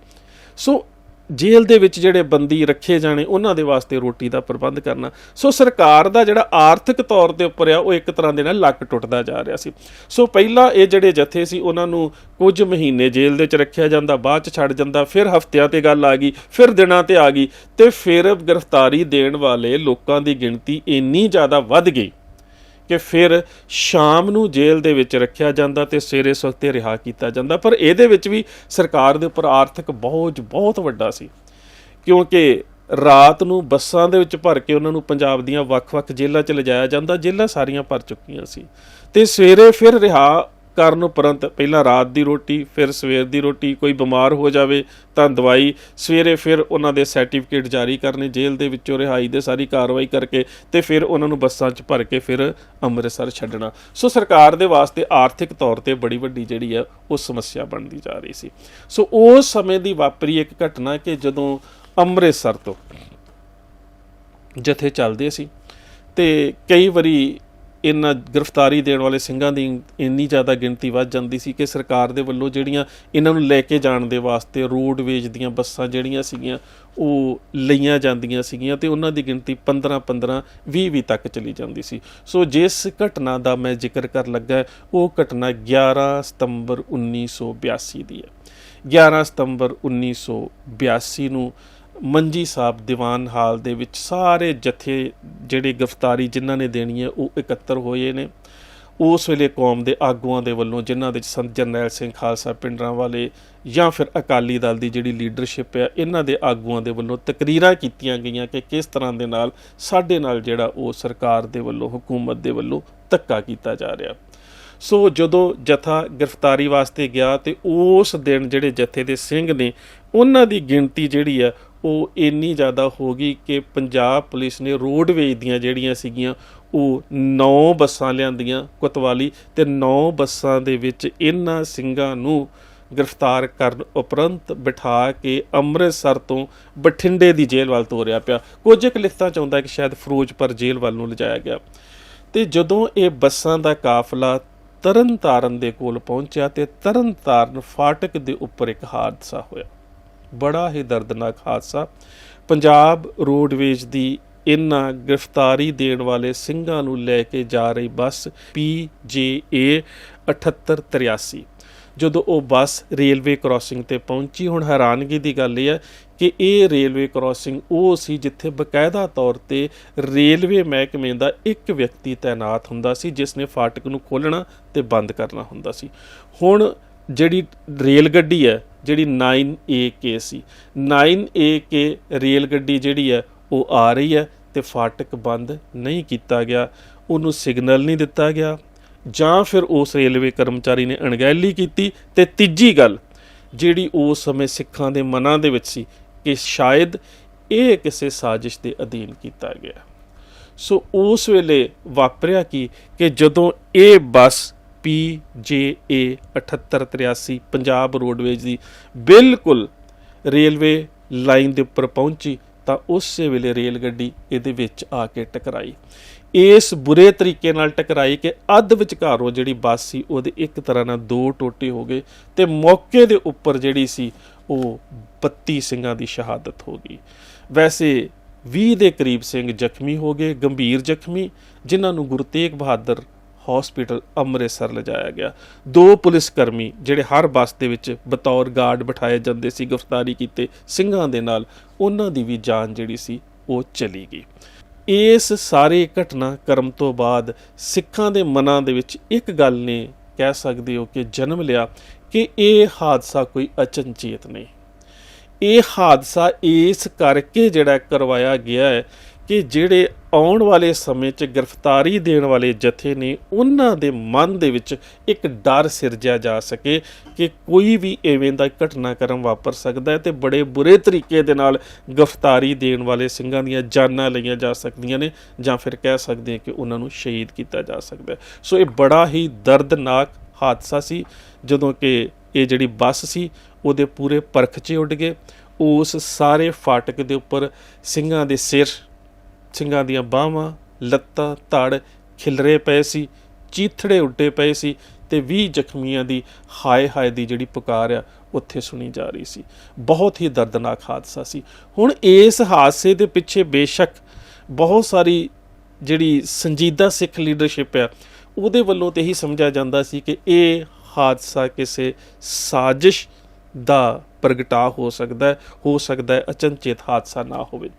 ਸੋ ਜੇਲ੍ਹ ਦੇ ਵਿੱਚ ਜਿਹੜੇ ਬੰਦੀ ਰੱਖੇ ਜਾਣੇ, ਉਹਨਾਂ ਦੇ ਵਾਸਤੇ ਰੋਟੀ ਦਾ ਪ੍ਰਬੰਧ ਕਰਨਾ। ਸੋ ਸਰਕਾਰ ਦਾ ਜਿਹੜਾ ਆਰਥਿਕ ਤੌਰ ਦੇ ਉੱਪਰ ਆ, ਉਹ ਇੱਕ ਤਰ੍ਹਾਂ ਦੇ ਨਾਲ ਲੱਕ ਟੁੱਟਦਾ ਜਾ ਰਿਹਾ ਸੀ। ਸੋ ਪਹਿਲਾਂ ਇਹ ਜਿਹੜੇ ਜਥੇ ਸੀ, ਉਹਨਾਂ ਨੂੰ ਕੁਝ ਮਹੀਨੇ ਜੇਲ੍ਹ ਦੇ ਵਿੱਚ ਰੱਖਿਆ ਜਾਂਦਾ, ਬਾਅਦ ਚ ਛੱਡ ਜਾਂਦਾ, ਫਿਰ ਹਫ਼ਤਿਆਂ ਤੇ ਗੱਲ ਆ ਗਈ, ਫਿਰ ਦਿਨਾਂ ਤੇ ਆ ਗਈ ਤੇ ਫਿਰ ਗ੍ਰਿਫਤਾਰੀ ਦੇਣ ਵਾਲੇ ਲੋਕਾਂ ਦੀ ਗਿਣਤੀ ਇੰਨੀ ਜ਼ਿਆਦਾ ਵੱਧ ਗਈ। ਕਿ ਫਿਰ ਸ਼ਾਮ ਨੂੰ ਜੇਲ੍ਹ ਦੇ ਵਿੱਚ ਰੱਖਿਆ ਜਾਂਦਾ ਤੇ ਸਵੇਰੇ ਸਵਖਤੇ ਰਿਹਾ ਕੀਤਾ ਜਾਂਦਾ। ਪਰ ਇਹਦੇ ਵਿੱਚ ਵੀ ਸਰਕਾਰ ਦੇ ਉੱਪਰ ਆਰਥਿਕ ਬੋਝ ਬਹੁਤ ਵੱਡਾ ਸੀ। ਕਿਉਂਕਿ ਰਾਤ ਨੂੰ ਬੱਸਾਂ ਦੇ ਵਿੱਚ ਭਰ ਕੇ ਉਹਨਾਂ ਨੂੰ ਪੰਜਾਬ ਦੀਆਂ ਵੱਖ-ਵੱਖ ਜੇਲ੍ਹਾਂ 'ਚ ਲਿਜਾਇਆ ਜਾਂਦਾ। ਜੇਲ੍ਹਾਂ ਸਾਰੀਆਂ ਭਰ ਚੁੱਕੀਆਂ ਸੀ। ਤੇ ਸਵੇਰੇ ਫਿਰ ਰਿਹਾ ਕਰਨ ਉਪਰੰਤ ਪਹਿਲਾਂ ਰਾਤ ਦੀ ਰੋਟੀ, ਫਿਰ ਸਵੇਰ ਦੀ ਰੋਟੀ, ਕੋਈ ਬਿਮਾਰ ਹੋ ਜਾਵੇ ਤਾਂ ਦਵਾਈ, ਸਵੇਰੇ ਫਿਰ ਉਹਨਾਂ ਦੇ ਸਰਟੀਫਿਕੇਟ ਜਾਰੀ ਕਰਨੇ, ਜੇਲ੍ਹ ਦੇ ਵਿੱਚੋਂ ਰਿਹਾਈ ਦੇ ਸਾਰੀ ਕਾਰਵਾਈ ਕਰਕੇ ਤੇ ਫਿਰ ਉਹਨਾਂ ਨੂੰ ਬੱਸਾਂ 'ਚ ਭਰ ਕੇ ਫਿਰ ਅੰਮ੍ਰਿਤਸਰ ਛੱਡਣਾ। ਸੋ ਸਰਕਾਰ ਦੇ ਵਾਸਤੇ ਆਰਥਿਕ ਤੌਰ ਤੇ ਬੜੀ ਵੱਡੀ ਜਿਹੜੀ ਆ ਉਹ ਸਮੱਸਿਆ ਬਣਦੀ ਜਾ ਰਹੀ ਸੀ। ਸੋ ਉਸ ਸਮੇਂ ਦੀ ਵਾਪਰੀ ਇੱਕ ਘਟਨਾ ਕਿ ਜਦੋਂ ਅੰਮ੍ਰਿਤਸਰ ਤੋਂ ਜਥੇ ਚੱਲਦੇ ਸੀ ਤੇ ਕਈ ਵਾਰੀ ਇਹਨਾਂ ਗ੍ਰਿਫਤਾਰੀ ਦੇਣ ਵਾਲੇ ਸਿੰਘਾਂ ਦੀ ਇੰਨੀ ਜ਼ਿਆਦਾ ਗਿਣਤੀ ਵੱਧ ਜਾਂਦੀ ਸੀ ਕਿ ਸਰਕਾਰ ਦੇ ਵੱਲੋਂ ਜਿਹੜੀਆਂ ਇਹਨਾਂ ਨੂੰ ਲੈ ਕੇ ਜਾਣ ਦੇ ਵਾਸਤੇ ਰੋਡਵੇਜ ਦੀਆਂ ਬੱਸਾਂ ਜਿਹੜੀਆਂ ਸੀਗੀਆਂ, ਉਹ ਲਈਆਂ ਜਾਂਦੀਆਂ ਸੀਗੀਆਂ ਤੇ ਉਹਨਾਂ ਦੀ ਗਿਣਤੀ 15 15 20 20 ਤੱਕ ਚਲੀ ਜਾਂਦੀ ਸੀ। ਸੋ ਜਿਸ ਘਟਨਾ ਦਾ ਮੈਂ ਜ਼ਿਕਰ ਕਰ ਲੱਗਾ ਉਹ ਘਟਨਾ 11 ਸਤੰਬਰ 1982 ਦੀ ਹੈ। 11 ਸਤੰਬਰ 1982 ਨੂੰ ਮੰਜੀ ਸਾਹਿਬ ਦੀਵਾਨ ਹਾਲ ਦੇ ਵਿੱਚ ਸਾਰੇ ਜਥੇ ਜਿਹੜੇ ਗ੍ਰਿਫਤਾਰੀ ਜਿਨ੍ਹਾਂ ਨੇ ਦੇਣੀ ਹੈ, ਉਹ ਇਕੱਤਰ ਹੋਏ ਨੇ। ਉਸ ਵੇਲੇ ਕੌਮ ਦੇ ਆਗੂਆਂ ਦੇ ਵੱਲੋਂ ਜਿਨ੍ਹਾਂ ਦੇ ਸੰਤ ਜਰਨੈਲ ਸਿੰਘ ਖਾਲਸਾ ਪਿੰਡਰਾਂ ਵਾਲੇ ਜਾਂ ਫਿਰ ਅਕਾਲੀ ਦਲ ਦੀ ਜਿਹੜੀ ਲੀਡਰਸ਼ਿਪ ਹੈ, ਇਹਨਾਂ ਦੇ ਆਗੂਆਂ ਦੇ ਵੱਲੋਂ ਤਕਰੀਰਾਂ ਕੀਤੀਆਂ ਗਈਆਂ ਕਿ ਕਿਸ ਤਰ੍ਹਾਂ ਦੇ ਨਾਲ ਸਾਡੇ ਨਾਲ ਜਿਹੜਾ ਉਹ ਸਰਕਾਰ ਦੇ ਵੱਲੋਂ, ਹਕੂਮਤ ਦੇ ਵੱਲੋਂ ਧੱਕਾ ਕੀਤਾ ਜਾ ਰਿਹਾ। ਸੋ ਜਦੋਂ ਜਥਾ ਗ੍ਰਿਫਤਾਰੀ ਵਾਸਤੇ ਗਿਆ ਤੇ ਉਸ ਦਿਨ ਜਿਹੜੇ ਜਥੇ ਦੇ ਸਿੰਘ ਨੇ, ਉਹਨਾਂ ਦੀ ਗਿਣਤੀ ਜਿਹੜੀ ਆ ਉਹ ਇੰਨੀ ਜ਼ਿਆਦਾ ਹੋ ਗਈ ਕਿ ਪੰਜਾਬ ਪੁਲਿਸ ਨੇ ਰੋਡਵੇਜ ਦੀਆਂ ਜਿਹੜੀਆਂ ਸੀਗੀਆਂ, ਉਹ 9 ਬੱਸਾਂ ਲਿਆਂਦੀਆਂ ਕੁਤਵਾਲੀ ਤੇ 9 ਬੱਸਾਂ ਦੇ ਵਿੱਚ ਇਹਨਾਂ ਸਿੰਘਾਂ ਨੂੰ ਗ੍ਰਿਫਤਾਰ ਕਰਨ ਉਪਰੰਤ ਬਿਠਾ ਕੇ ਅੰਮ੍ਰਿਤਸਰ ਤੋਂ ਬਠਿੰਡੇ ਦੀ ਜੇਲ੍ਹ ਵੱਲ ਤੋਰਿਆ ਪਿਆ। ਕੁਝ ਕੁ ਲਿਖਤਾ ਚਾਹੁੰਦਾ ਕਿ ਸ਼ਾਇਦ ਫਿਰੋਜ਼ਪੁਰ ਜੇਲ੍ਹ ਵੱਲ ਨੂੰ ਲਿਜਾਇਆ ਗਿਆ। ਤੇ ਜਦੋਂ ਇਹ ਬੱਸਾਂ ਦਾ ਕਾਫਲਾ ਤਰਨਤਾਰਨ ਦੇ ਕੋਲ ਪਹੁੰਚਿਆ ਤੇ ਤਰਨਤਾਰਨ ਫਾਟਕ ਦੇ ਉੱਪਰ ਇੱਕ ਹਾਦਸਾ ਹੋਇਆ। ਬੜਾ ਹੀ ਦਰਦਨਾਕ ਹਾਦਸਾ। ਪੰਜਾਬ ਰੋਡਵੇਜ ਦੀ ਇਨ੍ਹਾਂ ਗ੍ਰਿਫਤਾਰੀ ਦੇਣ ਵਾਲੇ ਸਿੰਘਾਂ ਨੂੰ ਲੈ ਕੇ ਜਾ ਰਹੀ ਬੱਸ PJA 7883 ਜਦੋਂ ਉਹ ਬੱਸ ਰੇਲਵੇ ਕ੍ਰਾਸਿੰਗ ਤੇ ਪਹੁੰਚੀ, ਹੁਣ ਹੈਰਾਨਗੀ ਦੀ ਗੱਲ ਇਹ ਹੈ ਕਿ ਇਹ ਰੇਲਵੇ ਕ੍ਰਾਸਿੰਗ ਉਹ ਸੀ ਜਿੱਥੇ ਬਕਾਇਦਾ ਤੌਰ ਤੇ ਰੇਲਵੇ ਮਹਿਕਮੇ ਦਾ ਇੱਕ ਵਿਅਕਤੀ ਤਾਇਨਾਤ ਹੁੰਦਾ ਸੀ, ਜਿਸ ਨੇ ਫਾਟਕ ਨੂੰ ਖੋਲ੍ਹਣਾ ਤੇ ਬੰਦ ਕਰਨਾ ਹੁੰਦਾ ਸੀ। ਹੁਣ ਜਿਹੜੀ ਰੇਲ ਗੱਡੀ ਹੈ, ਜਿਹੜੀ 9AK ਸੀ। 9AK ਰੇਲ ਗੱਡੀ ਜਿਹੜੀ ਹੈ, ਉਹ ਆ ਰਹੀ ਹੈ ਤੇ ਫਾਟਕ ਬੰਦ ਨਹੀਂ ਕੀਤਾ ਗਿਆ। ਉਹਨੂੰ ਸਿਗਨਲ ਨਹੀਂ ਦਿੱਤਾ ਗਿਆ। ਜਾਂ ਫਿਰ ਉਸ ਰੇਲਵੇ ਕਰਮਚਾਰੀ ਨੇ ਅਣਗਹਿਲੀ ਕੀਤੀ। ਤੇ ਤੀਜੀ ਗੱਲ, ਜਿਹੜੀ ਉਸ ਸਮੇਂ ਸਿੱਖਾਂ ਦੇ ਮਨਾਂ ਦੇ ਵਿੱਚ ਸੀ ਕਿ ਸ਼ਾਇਦ ਇਹ ਕਿਸੇ ਸਾਜ਼ਿਸ਼ ਦੇ ਅਧੀਨ ਕੀਤਾ ਗਿਆ। ਸੋ ਉਸ ਵੇਲੇ ਵਾਪਰਿਆ ਕੀ ਕਿ ਜਦੋਂ ਇਹ ਬੱਸ PJA 7883 ਪੰਜਾਬ ਰੋਡਵੇਜ਼ ਦੀ ਬਿਲਕੁਲ ਰੇਲਵੇ ਲਾਈਨ ਦੇ ਉੱਪਰ ਪਹੁੰਚੀ, ਤਾਂ ਉਸੇ ਵੇਲੇ ਰੇਲ ਗੱਡੀ ਇਹਦੇ ਵਿੱਚ ਆ ਕੇ ਟਕਰਾਈ। ਇਸ ਬੁਰੇ ਤਰੀਕੇ ਨਾਲ ਟਕਰਾਈ ਕਿ ਅੱਧ ਵਿਚਕਾਰੋਂ ਜਿਹੜੀ ਬੱਸ ਸੀ, ਉਹਦੇ ਇੱਕ ਤਰ੍ਹਾਂ ਨਾਲ ਦੋ ਟੋਟੇ ਹੋ ਗਏ ਤੇ ਮੌਕੇ ਦੇ ਉੱਪਰ ਜਿਹੜੀ ਸੀ, ਉਹ 32 ਸਿੰਘਾਂ ਦੀ ਸ਼ਹਾਦਤ ਹੋ ਗਈ। ਵੈਸੇ 20 ਦੇ ਕਰੀਬ ਸਿੰਘ ਜ਼ਖਮੀ ਹੋ ਗਏ, ਗੰਭੀਰ ਜ਼ਖਮੀ, ਜਿਨ੍ਹਾਂ ਨੂੰ ਗੁਰੂ ਤੇਗ ਬਹਾਦਰ ਹਸਪੀਟਲ ਅੰਮ੍ਰਿਤਸਰ ਲਿਜਾਇਆ ਗਿਆ। ਦੋ ਪੁਲਿਸ ਕਰਮੀ ਜਿਹੜੇ ਹਰ ਬੱਸ ਦੇ ਵਿੱਚ ਬਤੌਰ ਗਾਰਡ ਬਿਠਾਏ ਜਾਂਦੇ ਸੀ, ਗ੍ਰਿਫਤਾਰੀ ਕੀਤੇ ਸਿੰਘਾਂ ਦੇ ਨਾਲ, ਉਹਨਾਂ ਦੀ ਵੀ ਜਾਨ ਜਿਹੜੀ ਸੀ, ਉਹ ਚਲੀ ਗਈ। ਇਸ ਸਾਰੇ ਘਟਨਾ ਘਟਨਾਕ੍ਰਮ ਤੋਂ ਬਾਅਦ ਸਿੱਖਾਂ ਦੇ ਮਨਾਂ ਦੇ ਵਿੱਚ ਇੱਕ ਗੱਲ ਨੇ ਕਹਿ ਸਕਦੇ ਹੋ ਕਿ ਜਨਮ ਲਿਆ ਕਿ ਇਹ ਹਾਦਸਾ ਕੋਈ ਅਚਨਚੇਤ ਨਹੀਂ। ਇਹ ਹਾਦਸਾ ਇਸ ਕਰਕੇ ਜਿਹੜਾ ਕਰਵਾਇਆ ਗਿਆ ਹੈ ਕਿ ਜਿਹੜੇ ਆਉਣ ਵਾਲੇ ਸਮੇਂ 'ਚ ਗ੍ਰਿਫਤਾਰੀ ਦੇਣ ਵਾਲੇ ਜਥੇ ਨੇ, ਉਹਨਾਂ ਦੇ ਮਨ ਦੇ ਵਿੱਚ ਇੱਕ ਡਰ ਸਿਰਜਿਆ ਜਾ ਸਕੇ ਕਿ ਕੋਈ ਵੀ ਐਵੇਂ ਦਾ ਘਟਨਾਕ੍ਰਮ ਵਾਪਰ ਸਕਦਾ ਹੈ ਤੇ ਬੜੇ ਬੁਰੇ ਤਰੀਕੇ ਦੇ ਨਾਲ ਗ੍ਰਿਫਤਾਰੀ ਦੇਣ ਵਾਲੇ ਸਿੰਘਾਂ ਦੀਆਂ ਜਾਨਾਂ ਲਈਆਂ ਜਾ ਸਕਦੀਆਂ ਨੇ ਜਾਂ ਫਿਰ ਕਹਿ ਸਕਦੇ ਹਾਂ ਕਿ ਉਹਨਾਂ ਨੂੰ ਸ਼ਹੀਦ ਕੀਤਾ ਜਾ ਸਕਦਾ ਹੈ। ਸੋ ਇਹ ਬੜਾ ਹੀ ਦਰਦਨਾਕ ਹਾਦਸਾ ਸੀ, ਜਦੋਂ ਕਿ ਇਹ ਜਿਹੜੀ ਬੱਸ ਸੀ, ਉਹਦੇ ਪੂਰੇ ਪਰਖਚੇ ਉੱਡ ਗਏ। ਉਸ ਸਾਰੇ ਫਾਟਕ ਦੇ ਉੱਪਰ ਸਿੰਘਾਂ ਦੇ ਸਿਰ ਸਿੰਘਾਂ ਦੀਆਂ ਬਾਹਾਂ, ਲੱਤਾਂ, ਧੜ ਖਿਲਰੇ ਪਏ ਸੀ, ਚੀਥੜੇ ਉੱਡੇ ਪਏ ਸੀ ਤੇ 20 ਜ਼ਖਮੀਆਂ ਦੀ ਹਾਏ ਹਾਏ ਦੀ ਜਿਹੜੀ ਪੁਕਾਰ ਆ, ਉੱਥੇ ਸੁਣੀ ਜਾ ਰਹੀ ਸੀ। ਬਹੁਤ ਹੀ ਦਰਦਨਾਕ ਹਾਦਸਾ ਸੀ। ਹੁਣ ਇਸ ਹਾਦਸੇ ਦੇ ਪਿੱਛੇ ਬੇਸ਼ੱਕ ਬਹੁਤ ਸਾਰੀ ਜਿਹੜੀ ਸੰਜੀਦਾ ਸਿੱਖ ਲੀਡਰਸ਼ਿਪ ਆ, ਉਹਦੇ ਵੱਲੋਂ ਤੇ ਹੀ ਸਮਝਿਆ ਜਾਂਦਾ ਸੀ ਕਿ ਇਹ ਹਾਦਸਾ ਕਿਸੇ ਸਾਜ਼ਿਸ਼ ਦਾ ਪ੍ਰਗਟਾ ਹੋ ਸਕਦਾ ਹੈ, ਹੋ ਸਕਦਾ ਹੈ, ਅਚਨਚੇਤ ਹਾਦਸਾ ਨਾ ਹੋਵੇ।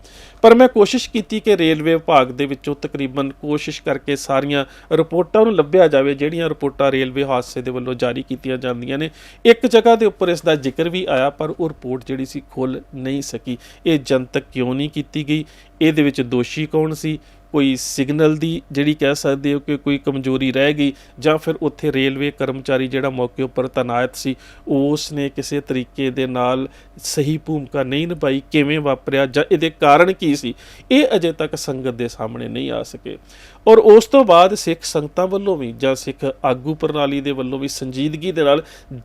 ਪਰ ਮੈਂ ਕੋਸ਼ਿਸ਼ ਕੀਤੀ ਕਿ ਰੇਲਵੇ ਵਿਭਾਗ ਦੇ ਵਿੱਚੋਂ ਤਕਰੀਬਨ ਕੋਸ਼ਿਸ਼ ਕਰਕੇ ਸਾਰੀਆਂ ਰਿਪੋਰਟਾਂ ਨੂੰ ਲੱਭਿਆ ਜਾਵੇ, ਜਿਹੜੀਆਂ ਰਿਪੋਰਟਾਂ ਰੇਲਵੇ ਹਾਦਸੇ ਦੇ ਵੱਲੋਂ ਜਾਰੀ ਕੀਤੀਆਂ ਜਾਂਦੀਆਂ ਨੇ। ਇੱਕ ਜਗ੍ਹਾ ਦੇ ਉੱਪਰ ਇਸ ਦਾ ਜ਼ਿਕਰ ਵੀ ਆਇਆ, ਪਰ ਉਹ ਰਿਪੋਰਟ ਜਿਹੜੀ ਸੀ ਖੁੱਲ ਨਹੀਂ ਸਕੀ। ਇਹ ਜਨਤਕ ਕਿਉਂ ਨਹੀਂ ਕੀਤੀ ਗਈ? ਇਹਦੇ ਵਿੱਚ ਦੋਸ਼ੀ ਕੌਣ ਸੀ? ਕੋਈ ਸਿਗਨਲ ਦੀ ਜਿਹੜੀ ਕਹਿ ਸਕਦੇ ਹੋ ਕਿ ਕੋਈ ਕਮਜ਼ੋਰੀ ਰਹਿ ਗਈ ਜਾਂ ਫਿਰ ਉੱਥੇ ਰੇਲਵੇ ਕਰਮਚਾਰੀ ਜਿਹੜਾ ਮੌਕੇ ਉੱਪਰ ਤਨਾਇਤ ਸੀ ਉਸ ਨੇ ਕਿਸੇ ਤਰੀਕੇ ਦੇ ਨਾਲ ਸਹੀ ਭੂਮਿਕਾ ਨਹੀਂ ਨਿਭਾਈ, ਕਿਵੇਂ ਵਾਪਰਿਆ ਜਾਂ ਇਹਦੇ ਕਾਰਨ ਕੀ ਸੀ, ਇਹ ਅਜੇ ਤੱਕ ਸੰਗਤ ਦੇ ਸਾਹਮਣੇ ਨਹੀਂ ਆ ਸਕੇ। ਔਰ ਉਸ ਤੋਂ ਬਾਅਦ ਸਿੱਖ ਸੰਗਤਾਂ ਵੱਲੋਂ ਵੀ ਜਾਂ ਸਿੱਖ ਆਗੂ ਪ੍ਰਣਾਲੀ ਦੇ ਵੱਲੋਂ ਵੀ ਸੰਜੀਦਗੀ ਦੇ ਨਾਲ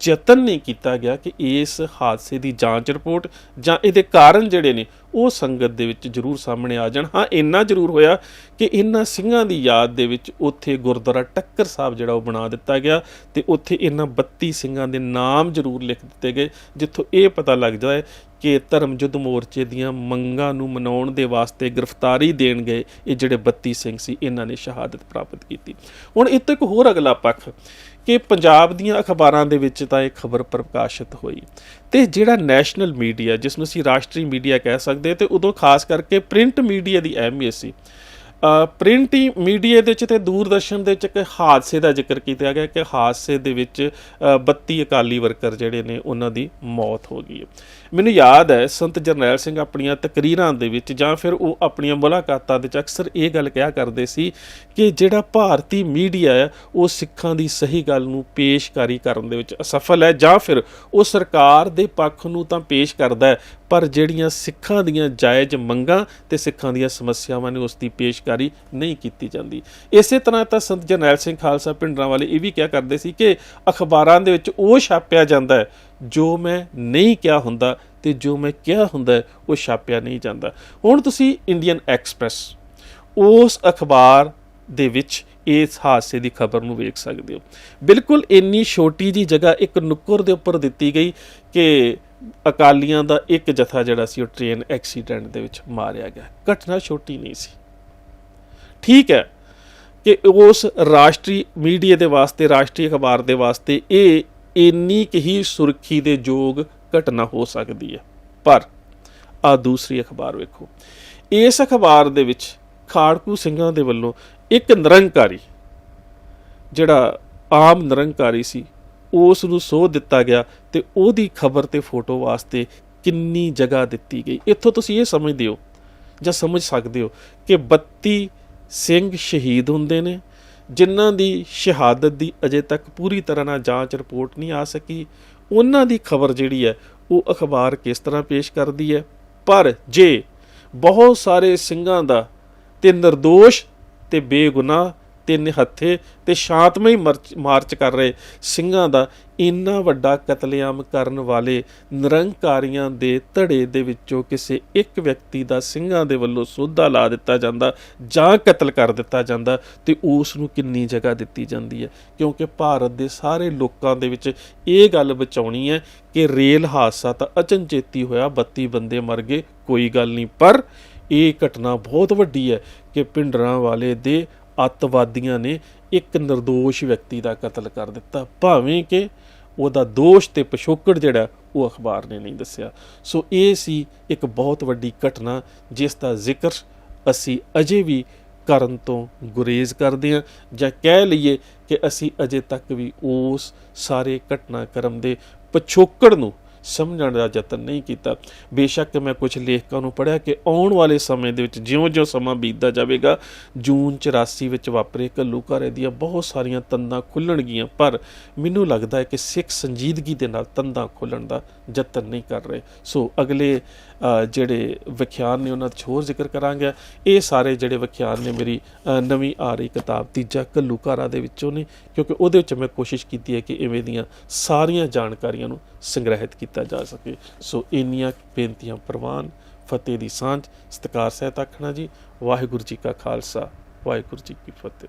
ਯਤਨ ਨਹੀਂ ਕੀਤਾ ਗਿਆ ਕਿ ਇਸ ਹਾਦਸੇ ਦੀ ਜਾਂਚ ਰਿਪੋਰਟ ਜਾਂ ਇਹਦੇ ਕਾਰਨ ਜਿਹੜੇ ਨੇ ਉਹ ਸੰਗਤ ਦੇ ਵਿੱਚ ਜ਼ਰੂਰ ਸਾਹਮਣੇ ਆ ਜਾਣ। ਹਾਂ, ਇੰਨਾ ਜ਼ਰੂਰ ਹੋਇਆ ਕਿ ਇਹਨਾਂ ਸਿੰਘਾਂ ਦੀ ਯਾਦ ਦੇ ਵਿੱਚ ਉੱਥੇ ਗੁਰਦੁਆਰਾ ਟੱਕਰ ਸਾਹਿਬ ਜਿਹੜਾ ਉਹ ਬਣਾ ਦਿੱਤਾ ਗਿਆ ਤੇ ਉੱਥੇ ਇਹਨਾਂ 32 ਸਿੰਘਾਂ ਦੇ ਨਾਮ ਜ਼ਰੂਰ ਲਿਖ ਦਿੱਤੇ ਗਏ, ਜਿੱਥੋਂ ਇਹ ਪਤਾ ਲੱਗਦਾ ਹੈ ਕਿ ਧਰਮ ਯੁੱਧ ਮੋਰਚੇ ਦੀਆਂ ਮੰਗਾਂ ਨੂੰ ਮਨਾਉਣ ਦੇ ਵਾਸਤੇ ਗ੍ਰਿਫਤਾਰੀ ਦੇਣ ਗਏ ਇਹ ਜਿਹੜੇ 32 ਸਿੰਘ ਸੀ ਇਹਨਾਂ ਨੇ ਸ਼ਹਾਦਤ ਪ੍ਰਾਪਤ ਕੀਤੀ। ਹੁਣ ਇਹ ਤੋਂ ਇੱਕ ਹੋਰ ਅਗਲਾ ਪੱਖ ਕਿ ਪੰਜਾਬ ਦੀਆਂ ਅਖਬਾਰਾਂ ਦੇ ਵਿੱਚ ਤਾਂ ਇਹ ਖਬਰ ਪ੍ਰਕਾਸ਼ਿਤ ਹੋਈ ਤੇ ਜਿਹੜਾ ਨੈਸ਼ਨਲ ਮੀਡੀਆ ਜਿਸ ਨੂੰ ਅਸੀਂ ਰਾਸ਼ਟਰੀ ਮੀਡੀਆ ਕਹਿ ਸਕਦੇ ਤੇ ਉਦੋਂ ਖਾਸ ਕਰਕੇ ਪ੍ਰਿੰਟ ਮੀਡੀਆ ਦੀ ਅਹਿਮੀਅਤ ਸੀ ਪ੍ਰਿੰਟ ਮੀਡੀਆ ਦੇ ਵਿੱਚ ਤੇ ਦੂਰਦਰਸ਼ਨ ਦੇ ਵਿੱਚ ਇੱਕ ਹਾਦਸੇ ਦਾ ਜ਼ਿਕਰ ਕੀਤਾ ਗਿਆ ਕਿ ਹਾਦਸੇ ਦੇ ਵਿੱਚ ਅ, 32 ਅਕਾਲੀ ਵਰਕਰ ਜਿਹੜੇ ਨੇ ਉਹਨਾਂ ਦੀ ਮੌਤ ਹੋ ਗਈ ਹੈ। ਮੈਨੂੰ ਯਾਦ ਹੈ ਸੰਤ ਜਰਨੈਲ ਸਿੰਘ ਆਪਣੀਆਂ ਤਕਰੀਰਾਂ ਦੇ ਵਿੱਚ ਜਾਂ ਫਿਰ ਉਹ ਆਪਣੀਆਂ ਮੁਲਾਕਾਤਾਂ ਦੇ ਵਿੱਚ ਅਕਸਰ ਇਹ ਗੱਲ ਕਿਹਾ ਕਰਦੇ ਸੀ ਕਿ ਜਿਹੜਾ ਭਾਰਤੀ ਮੀਡੀਆ ਹੈ, ਉਹ ਸਿੱਖਾਂ ਦੀ ਸਹੀ ਗੱਲ ਨੂੰ ਪੇਸ਼ਕਾਰੀ ਕਰਨ ਦੇ ਵਿੱਚ ਅਸਫਲ ਹੈ ਜਾਂ ਫਿਰ ਉਹ ਸਰਕਾਰ ਦੇ ਪੱਖ ਨੂੰ ਤਾਂ ਪੇਸ਼ ਕਰਦਾ ਹੈ, ਪਰ ਜਿਹੜੀਆਂ ਸਿੱਖਾਂ ਦੀਆਂ ਜਾਇਜ਼ ਮੰਗਾਂ ਤੇ ਸਿੱਖਾਂ ਦੀਆਂ ਸਮੱਸਿਆਵਾਂ ਨੇ ਉਸ ਦੀ ਪੇਸ਼ਕਾਰੀ ਨਹੀਂ ਕੀਤੀ ਜਾਂਦੀ। ਇਸੇ ਤਰ੍ਹਾਂ ਤਾਂ ਸੰਤ ਜਰਨੈਲ ਸਿੰਘ ਖਾਲਸਾ ਪਿੰਡਰਾਂ ਵਾਲੇ ਇਹ ਵੀ ਕਿਹਾ ਕਰਦੇ ਸੀ ਕਿ ਅਖਬਾਰਾਂ ਦੇ ਵਿੱਚ ਉਹ ਛਾਪਿਆ ਜਾਂਦਾ ਹੈ ਜੋ ਮੈਂ ਨਹੀਂ ਕਿਹਾ ਹੁੰਦਾ ਤੇ ਜੋ ਮੈਂ ਕਿਹਾ ਹੁੰਦਾ, ਉਹ ਛਾਪਿਆ ਨਹੀਂ ਜਾਂਦਾ। ਹੁਣ ਤੁਸੀਂ ਇੰਡੀਅਨ ਐਕਸਪ੍ਰੈਸ ਉਸ ਅਖਬਾਰ ਦੇ ਵਿੱਚ ਇਸ ਹਾਦਸੇ ਦੀ ਖਬਰ ਨੂੰ ਵੇਖ ਸਕਦੇ ਹੋ। ਬਿਲਕੁਲ ਇੰਨੀ ਛੋਟੀ ਜੀ ਜਗ੍ਹਾ, ਇੱਕ ਨੁੱਕਰ ਦੇ ਉੱਪਰ ਦਿੱਤੀ ਗਈ ਕਿ ਅਕਾਲੀਆਂ ਦਾ ਇੱਕ ਜਥਾ ਜਿਹੜਾ ਸੀ, ਉਹ ਟ੍ਰੇਨ ਐਕਸੀਡੈਂਟ ਦੇ ਵਿੱਚ ਮਾਰਿਆ ਗਿਆ। ਘਟਨਾ ਛੋਟੀ ਨਹੀਂ ਸੀ। ਠੀਕ ਹੈ ਕਿ ਉਸ ਰਾਸ਼ਟਰੀ ਮੀਡੀਆ ਦੇ ਵਾਸਤੇ, ਰਾਸ਼ਟਰੀ ਅਖਬਾਰ ਦੇ ਵਾਸਤੇ ਇਹ ਇੰਨੀ ਕੁ ਹੀ ਸੁਰਖੀ ਦੇ ਯੋਗ ਘਟਨਾ ਹੋ ਸਕਦੀ ਹੈ। ਪਰ ਆ ਦੂਸਰੀ ਅਖਬਾਰ ਵੇਖੋ। ਇਸ ਅਖਬਾਰ ਦੇ ਵਿੱਚ ਖਾੜਕੂ ਸਿੰਘਾਂ ਦੇ ਵੱਲੋਂ ਇੱਕ ਨਿਰੰਕਾਰੀ, ਜਿਹੜਾ ਆਮ ਨਿਰੰਕਾਰੀ ਸੀ, ਉਸ ਨੂੰ ਸੋਹ ਦਿੱਤਾ ਗਿਆ ਤੇ ਉਹਦੀ ਖਬਰ ਤੇ ਫੋਟੋ ਵਾਸਤੇ ਕਿੰਨੀ ਜਗ੍ਹਾ ਦਿੱਤੀ ਗਈ। ਇੱਥੋਂ ਤੁਸੀਂ ਇਹ ਸਮਝਦੇ ਹੋ ਜਾਂ ਸਮਝ ਸਕਦੇ ਹੋ ਕਿ 32 ਸਿੰਘ ਸ਼ਹੀਦ ਹੁੰਦੇ ਨੇ ਜਿਨ੍ਹਾਂ ਦੀ ਸ਼ਹਾਦਤ ਦੀ ਅਜੇ ਤੱਕ ਪੂਰੀ ਤਰ੍ਹਾਂ ਨਾਲ ਜਾਂਚ ਰਿਪੋਰਟ ਨਹੀਂ ਆ ਸਕੀ, ਉਹਨਾਂ ਦੀ ਖਬਰ ਜਿਹੜੀ ਹੈ, ਉਹ ਅਖਬਾਰ ਕਿਸ ਤਰ੍ਹਾਂ ਪੇਸ਼ ਕਰਦੀ ਹੈ? ਪਰ ਜੇ ਬਹੁਤ ਸਾਰੇ ਸਿੰਘਾਂ ਦਾ ਤੇ નિર્ਦੋਸ਼ ਤੇ ਬੇਗੁਨਾਹ ਤੇ ਨਿਹੱਥੇ ਤੇ ਸ਼ਾਂਤਮਈ ਮਰਚ- ਮਾਰਚ ਕਰ ਰਹੇ ਸਿੰਘਾਂ ਦਾ ਇੰਨਾ ਵੱਡਾ ਕਤਲੇਆਮ ਕਰਨ ਵਾਲੇ ਨਿਰੰਕਾਰੀਆਂ ਦੇ ਧੜੇ ਦੇ ਵਿੱਚੋਂ ਕਿਸੇ ਇੱਕ ਵਿਅਕਤੀ ਦਾ ਸਿੰਘਾਂ ਦੇ ਵੱਲੋਂ ਸੋਧਾ ਲਾ ਦਿੱਤਾ ਜਾਂਦਾ, ਜਾਂ ਕਤਲ ਕਰ ਦਿੱਤਾ ਜਾਂਦਾ ਤੇ ਉਸ ਨੂੰ ਕਿੰਨੀ ਜਗ੍ਹਾ ਦਿੱਤੀ ਜਾਂਦੀ ਹੈ। ਕਿਉਂਕਿ ਭਾਰਤ ਦੇ ਸਾਰੇ ਲੋਕਾਂ ਦੇ ਵਿੱਚ ਇਹ ਗੱਲ ਬਚਾਉਣੀ ਹੈ ਕਿ ਰੇਲ ਹਾਦਸਾ ਤਾਂ ਅਚਨਚੇਤੀ ਹੋਇਆ 32 ਬੰਦੇ ਮਰ ਗਏ, ਕੋਈ ਗੱਲ ਨਹੀਂ। ਪਰ ਇਹ ਘਟਨਾ ਬਹੁਤ ਵੱਡੀ ਹੈ ਕਿ ਪਿੰਡਰਾਂ ਵਾਲੇ ਦੇ ਅੱਤਵਾਦੀਆਂ ਨੇ ਇੱਕ નિર્ਦੋਸ਼ ਵਿਅਕਤੀ ਦਾ ਕਤਲ ਕਰ ਦਿੱਤਾ। ਭਾਵੇਂ ਕਿ ਉਹਦਾ ਦੋਸ਼ ਤੇ ਪਿਛੋਕੜ ਜਿਹੜਾ, ਉਹ ਅਖਬਾਰ ਨੇ ਨਹੀਂ ਦੱਸਿਆ। ਸੋ ਇਹ ਸੀ ਇੱਕ ਬਹੁਤ ਵੱਡੀ ਘਟਨਾ, ਜਿਸ ਦਾ ਜ਼ਿਕਰ ਅਸੀਂ ਅਜੇ ਵੀ ਕਰਨ ਤੋਂ ਗੁਰੇਜ਼ ਕਰਦੇ ਹਾਂ, ਜਾਂ ਕਹਿ ਲਈਏ ਕਿ ਅਸੀਂ ਅਜੇ ਤੱਕ ਵੀ ਉਸ ਸਾਰੇ ਘਟਨਾਕ੍ਰਮ ਦੇ ਪਿਛੋਕੜ ਨੂੰ ਸਮਝਣ ਦਾ ਯਤਨ ਨਹੀਂ ਕੀਤਾ। ਬੇਸ਼ੱਕ ਮੈਂ ਕੁਝ ਲੇਖਕਾਂ ਨੂੰ ਪੜ੍ਹਿਆ ਕਿ ਆਉਣ ਵਾਲੇ ਸਮੇਂ ਦੇ ਵਿੱਚ ਜਿਉਂ-ਜਿਉਂ ਸਮਾਂ ਬੀਤਦਾ ਜਾਵੇਗਾ, ਜੂਨ 84 ਵਿੱਚ ਵਾਪਰੇ ਘੱਲੂਘਾਰੇ ਦੀਆਂ ਬਹੁਤ ਸਾਰੀਆਂ ਤੰਦਾਂ ਖੁੱਲਣਗੀਆਂ, ਪਰ ਮੈਨੂੰ ਲੱਗਦਾ ਹੈ ਕਿ ਸਿੱਖ ਸੰਜੀਦਗੀ ਦੇ ਨਾਲ ਤੰਦਾਂ ਖੋਲਣ ਦਾ ਯਤਨ ਨਹੀਂ ਕਰ ਰਹੇ। ਸੋ ਅਗਲੇ ਜਿਹੜੇ ਵਿਖਿਆਨ ਨੇ ਉਹਨਾਂ ਦਾ ਹੋਰ ਜ਼ਿਕਰ ਕਰਾਂਗੇ। ਇਹ ਸਾਰੇ ਜਿਹੜੇ ਵਿਖਿਆਨ ਨੇ ਮੇਰੀ ਨਵੀਂ ਆ ਰਹੀ ਕਿਤਾਬ ਤੀਜਾ ਘੱਲੂਘਾਰਾ ਦੇ ਵਿੱਚੋਂ ਨੇ, ਕਿਉਂਕਿ ਉਹਦੇ ਵਿੱਚ ਮੈਂ ਕੋਸ਼ਿਸ਼ ਕੀਤੀ ਹੈ ਕਿ ਇਵੇਂ ਦੀਆਂ ਸਾਰੀਆਂ ਜਾਣਕਾਰੀਆਂ ਨੂੰ ਸੰਗ੍ਰਹਿਤ ਕੀਤਾ ਜਾ ਸਕੇ। ਸੋ ਇੰਨੀਆਂ ਬੇਨਤੀਆਂ ਪ੍ਰਵਾਨ। ਫਤਿਹ ਦੀ ਸਾਂਝ। ਸਤਿਕਾਰ ਸਹਿਤ ਆਖਣਾ ਜੀ। ਵਾਹਿਗੁਰੂ ਜੀ ਕਾ ਖਾਲਸਾ। ਵਾਹਿਗੁਰੂ ਜੀ ਕੀ ਫਤਿਹ।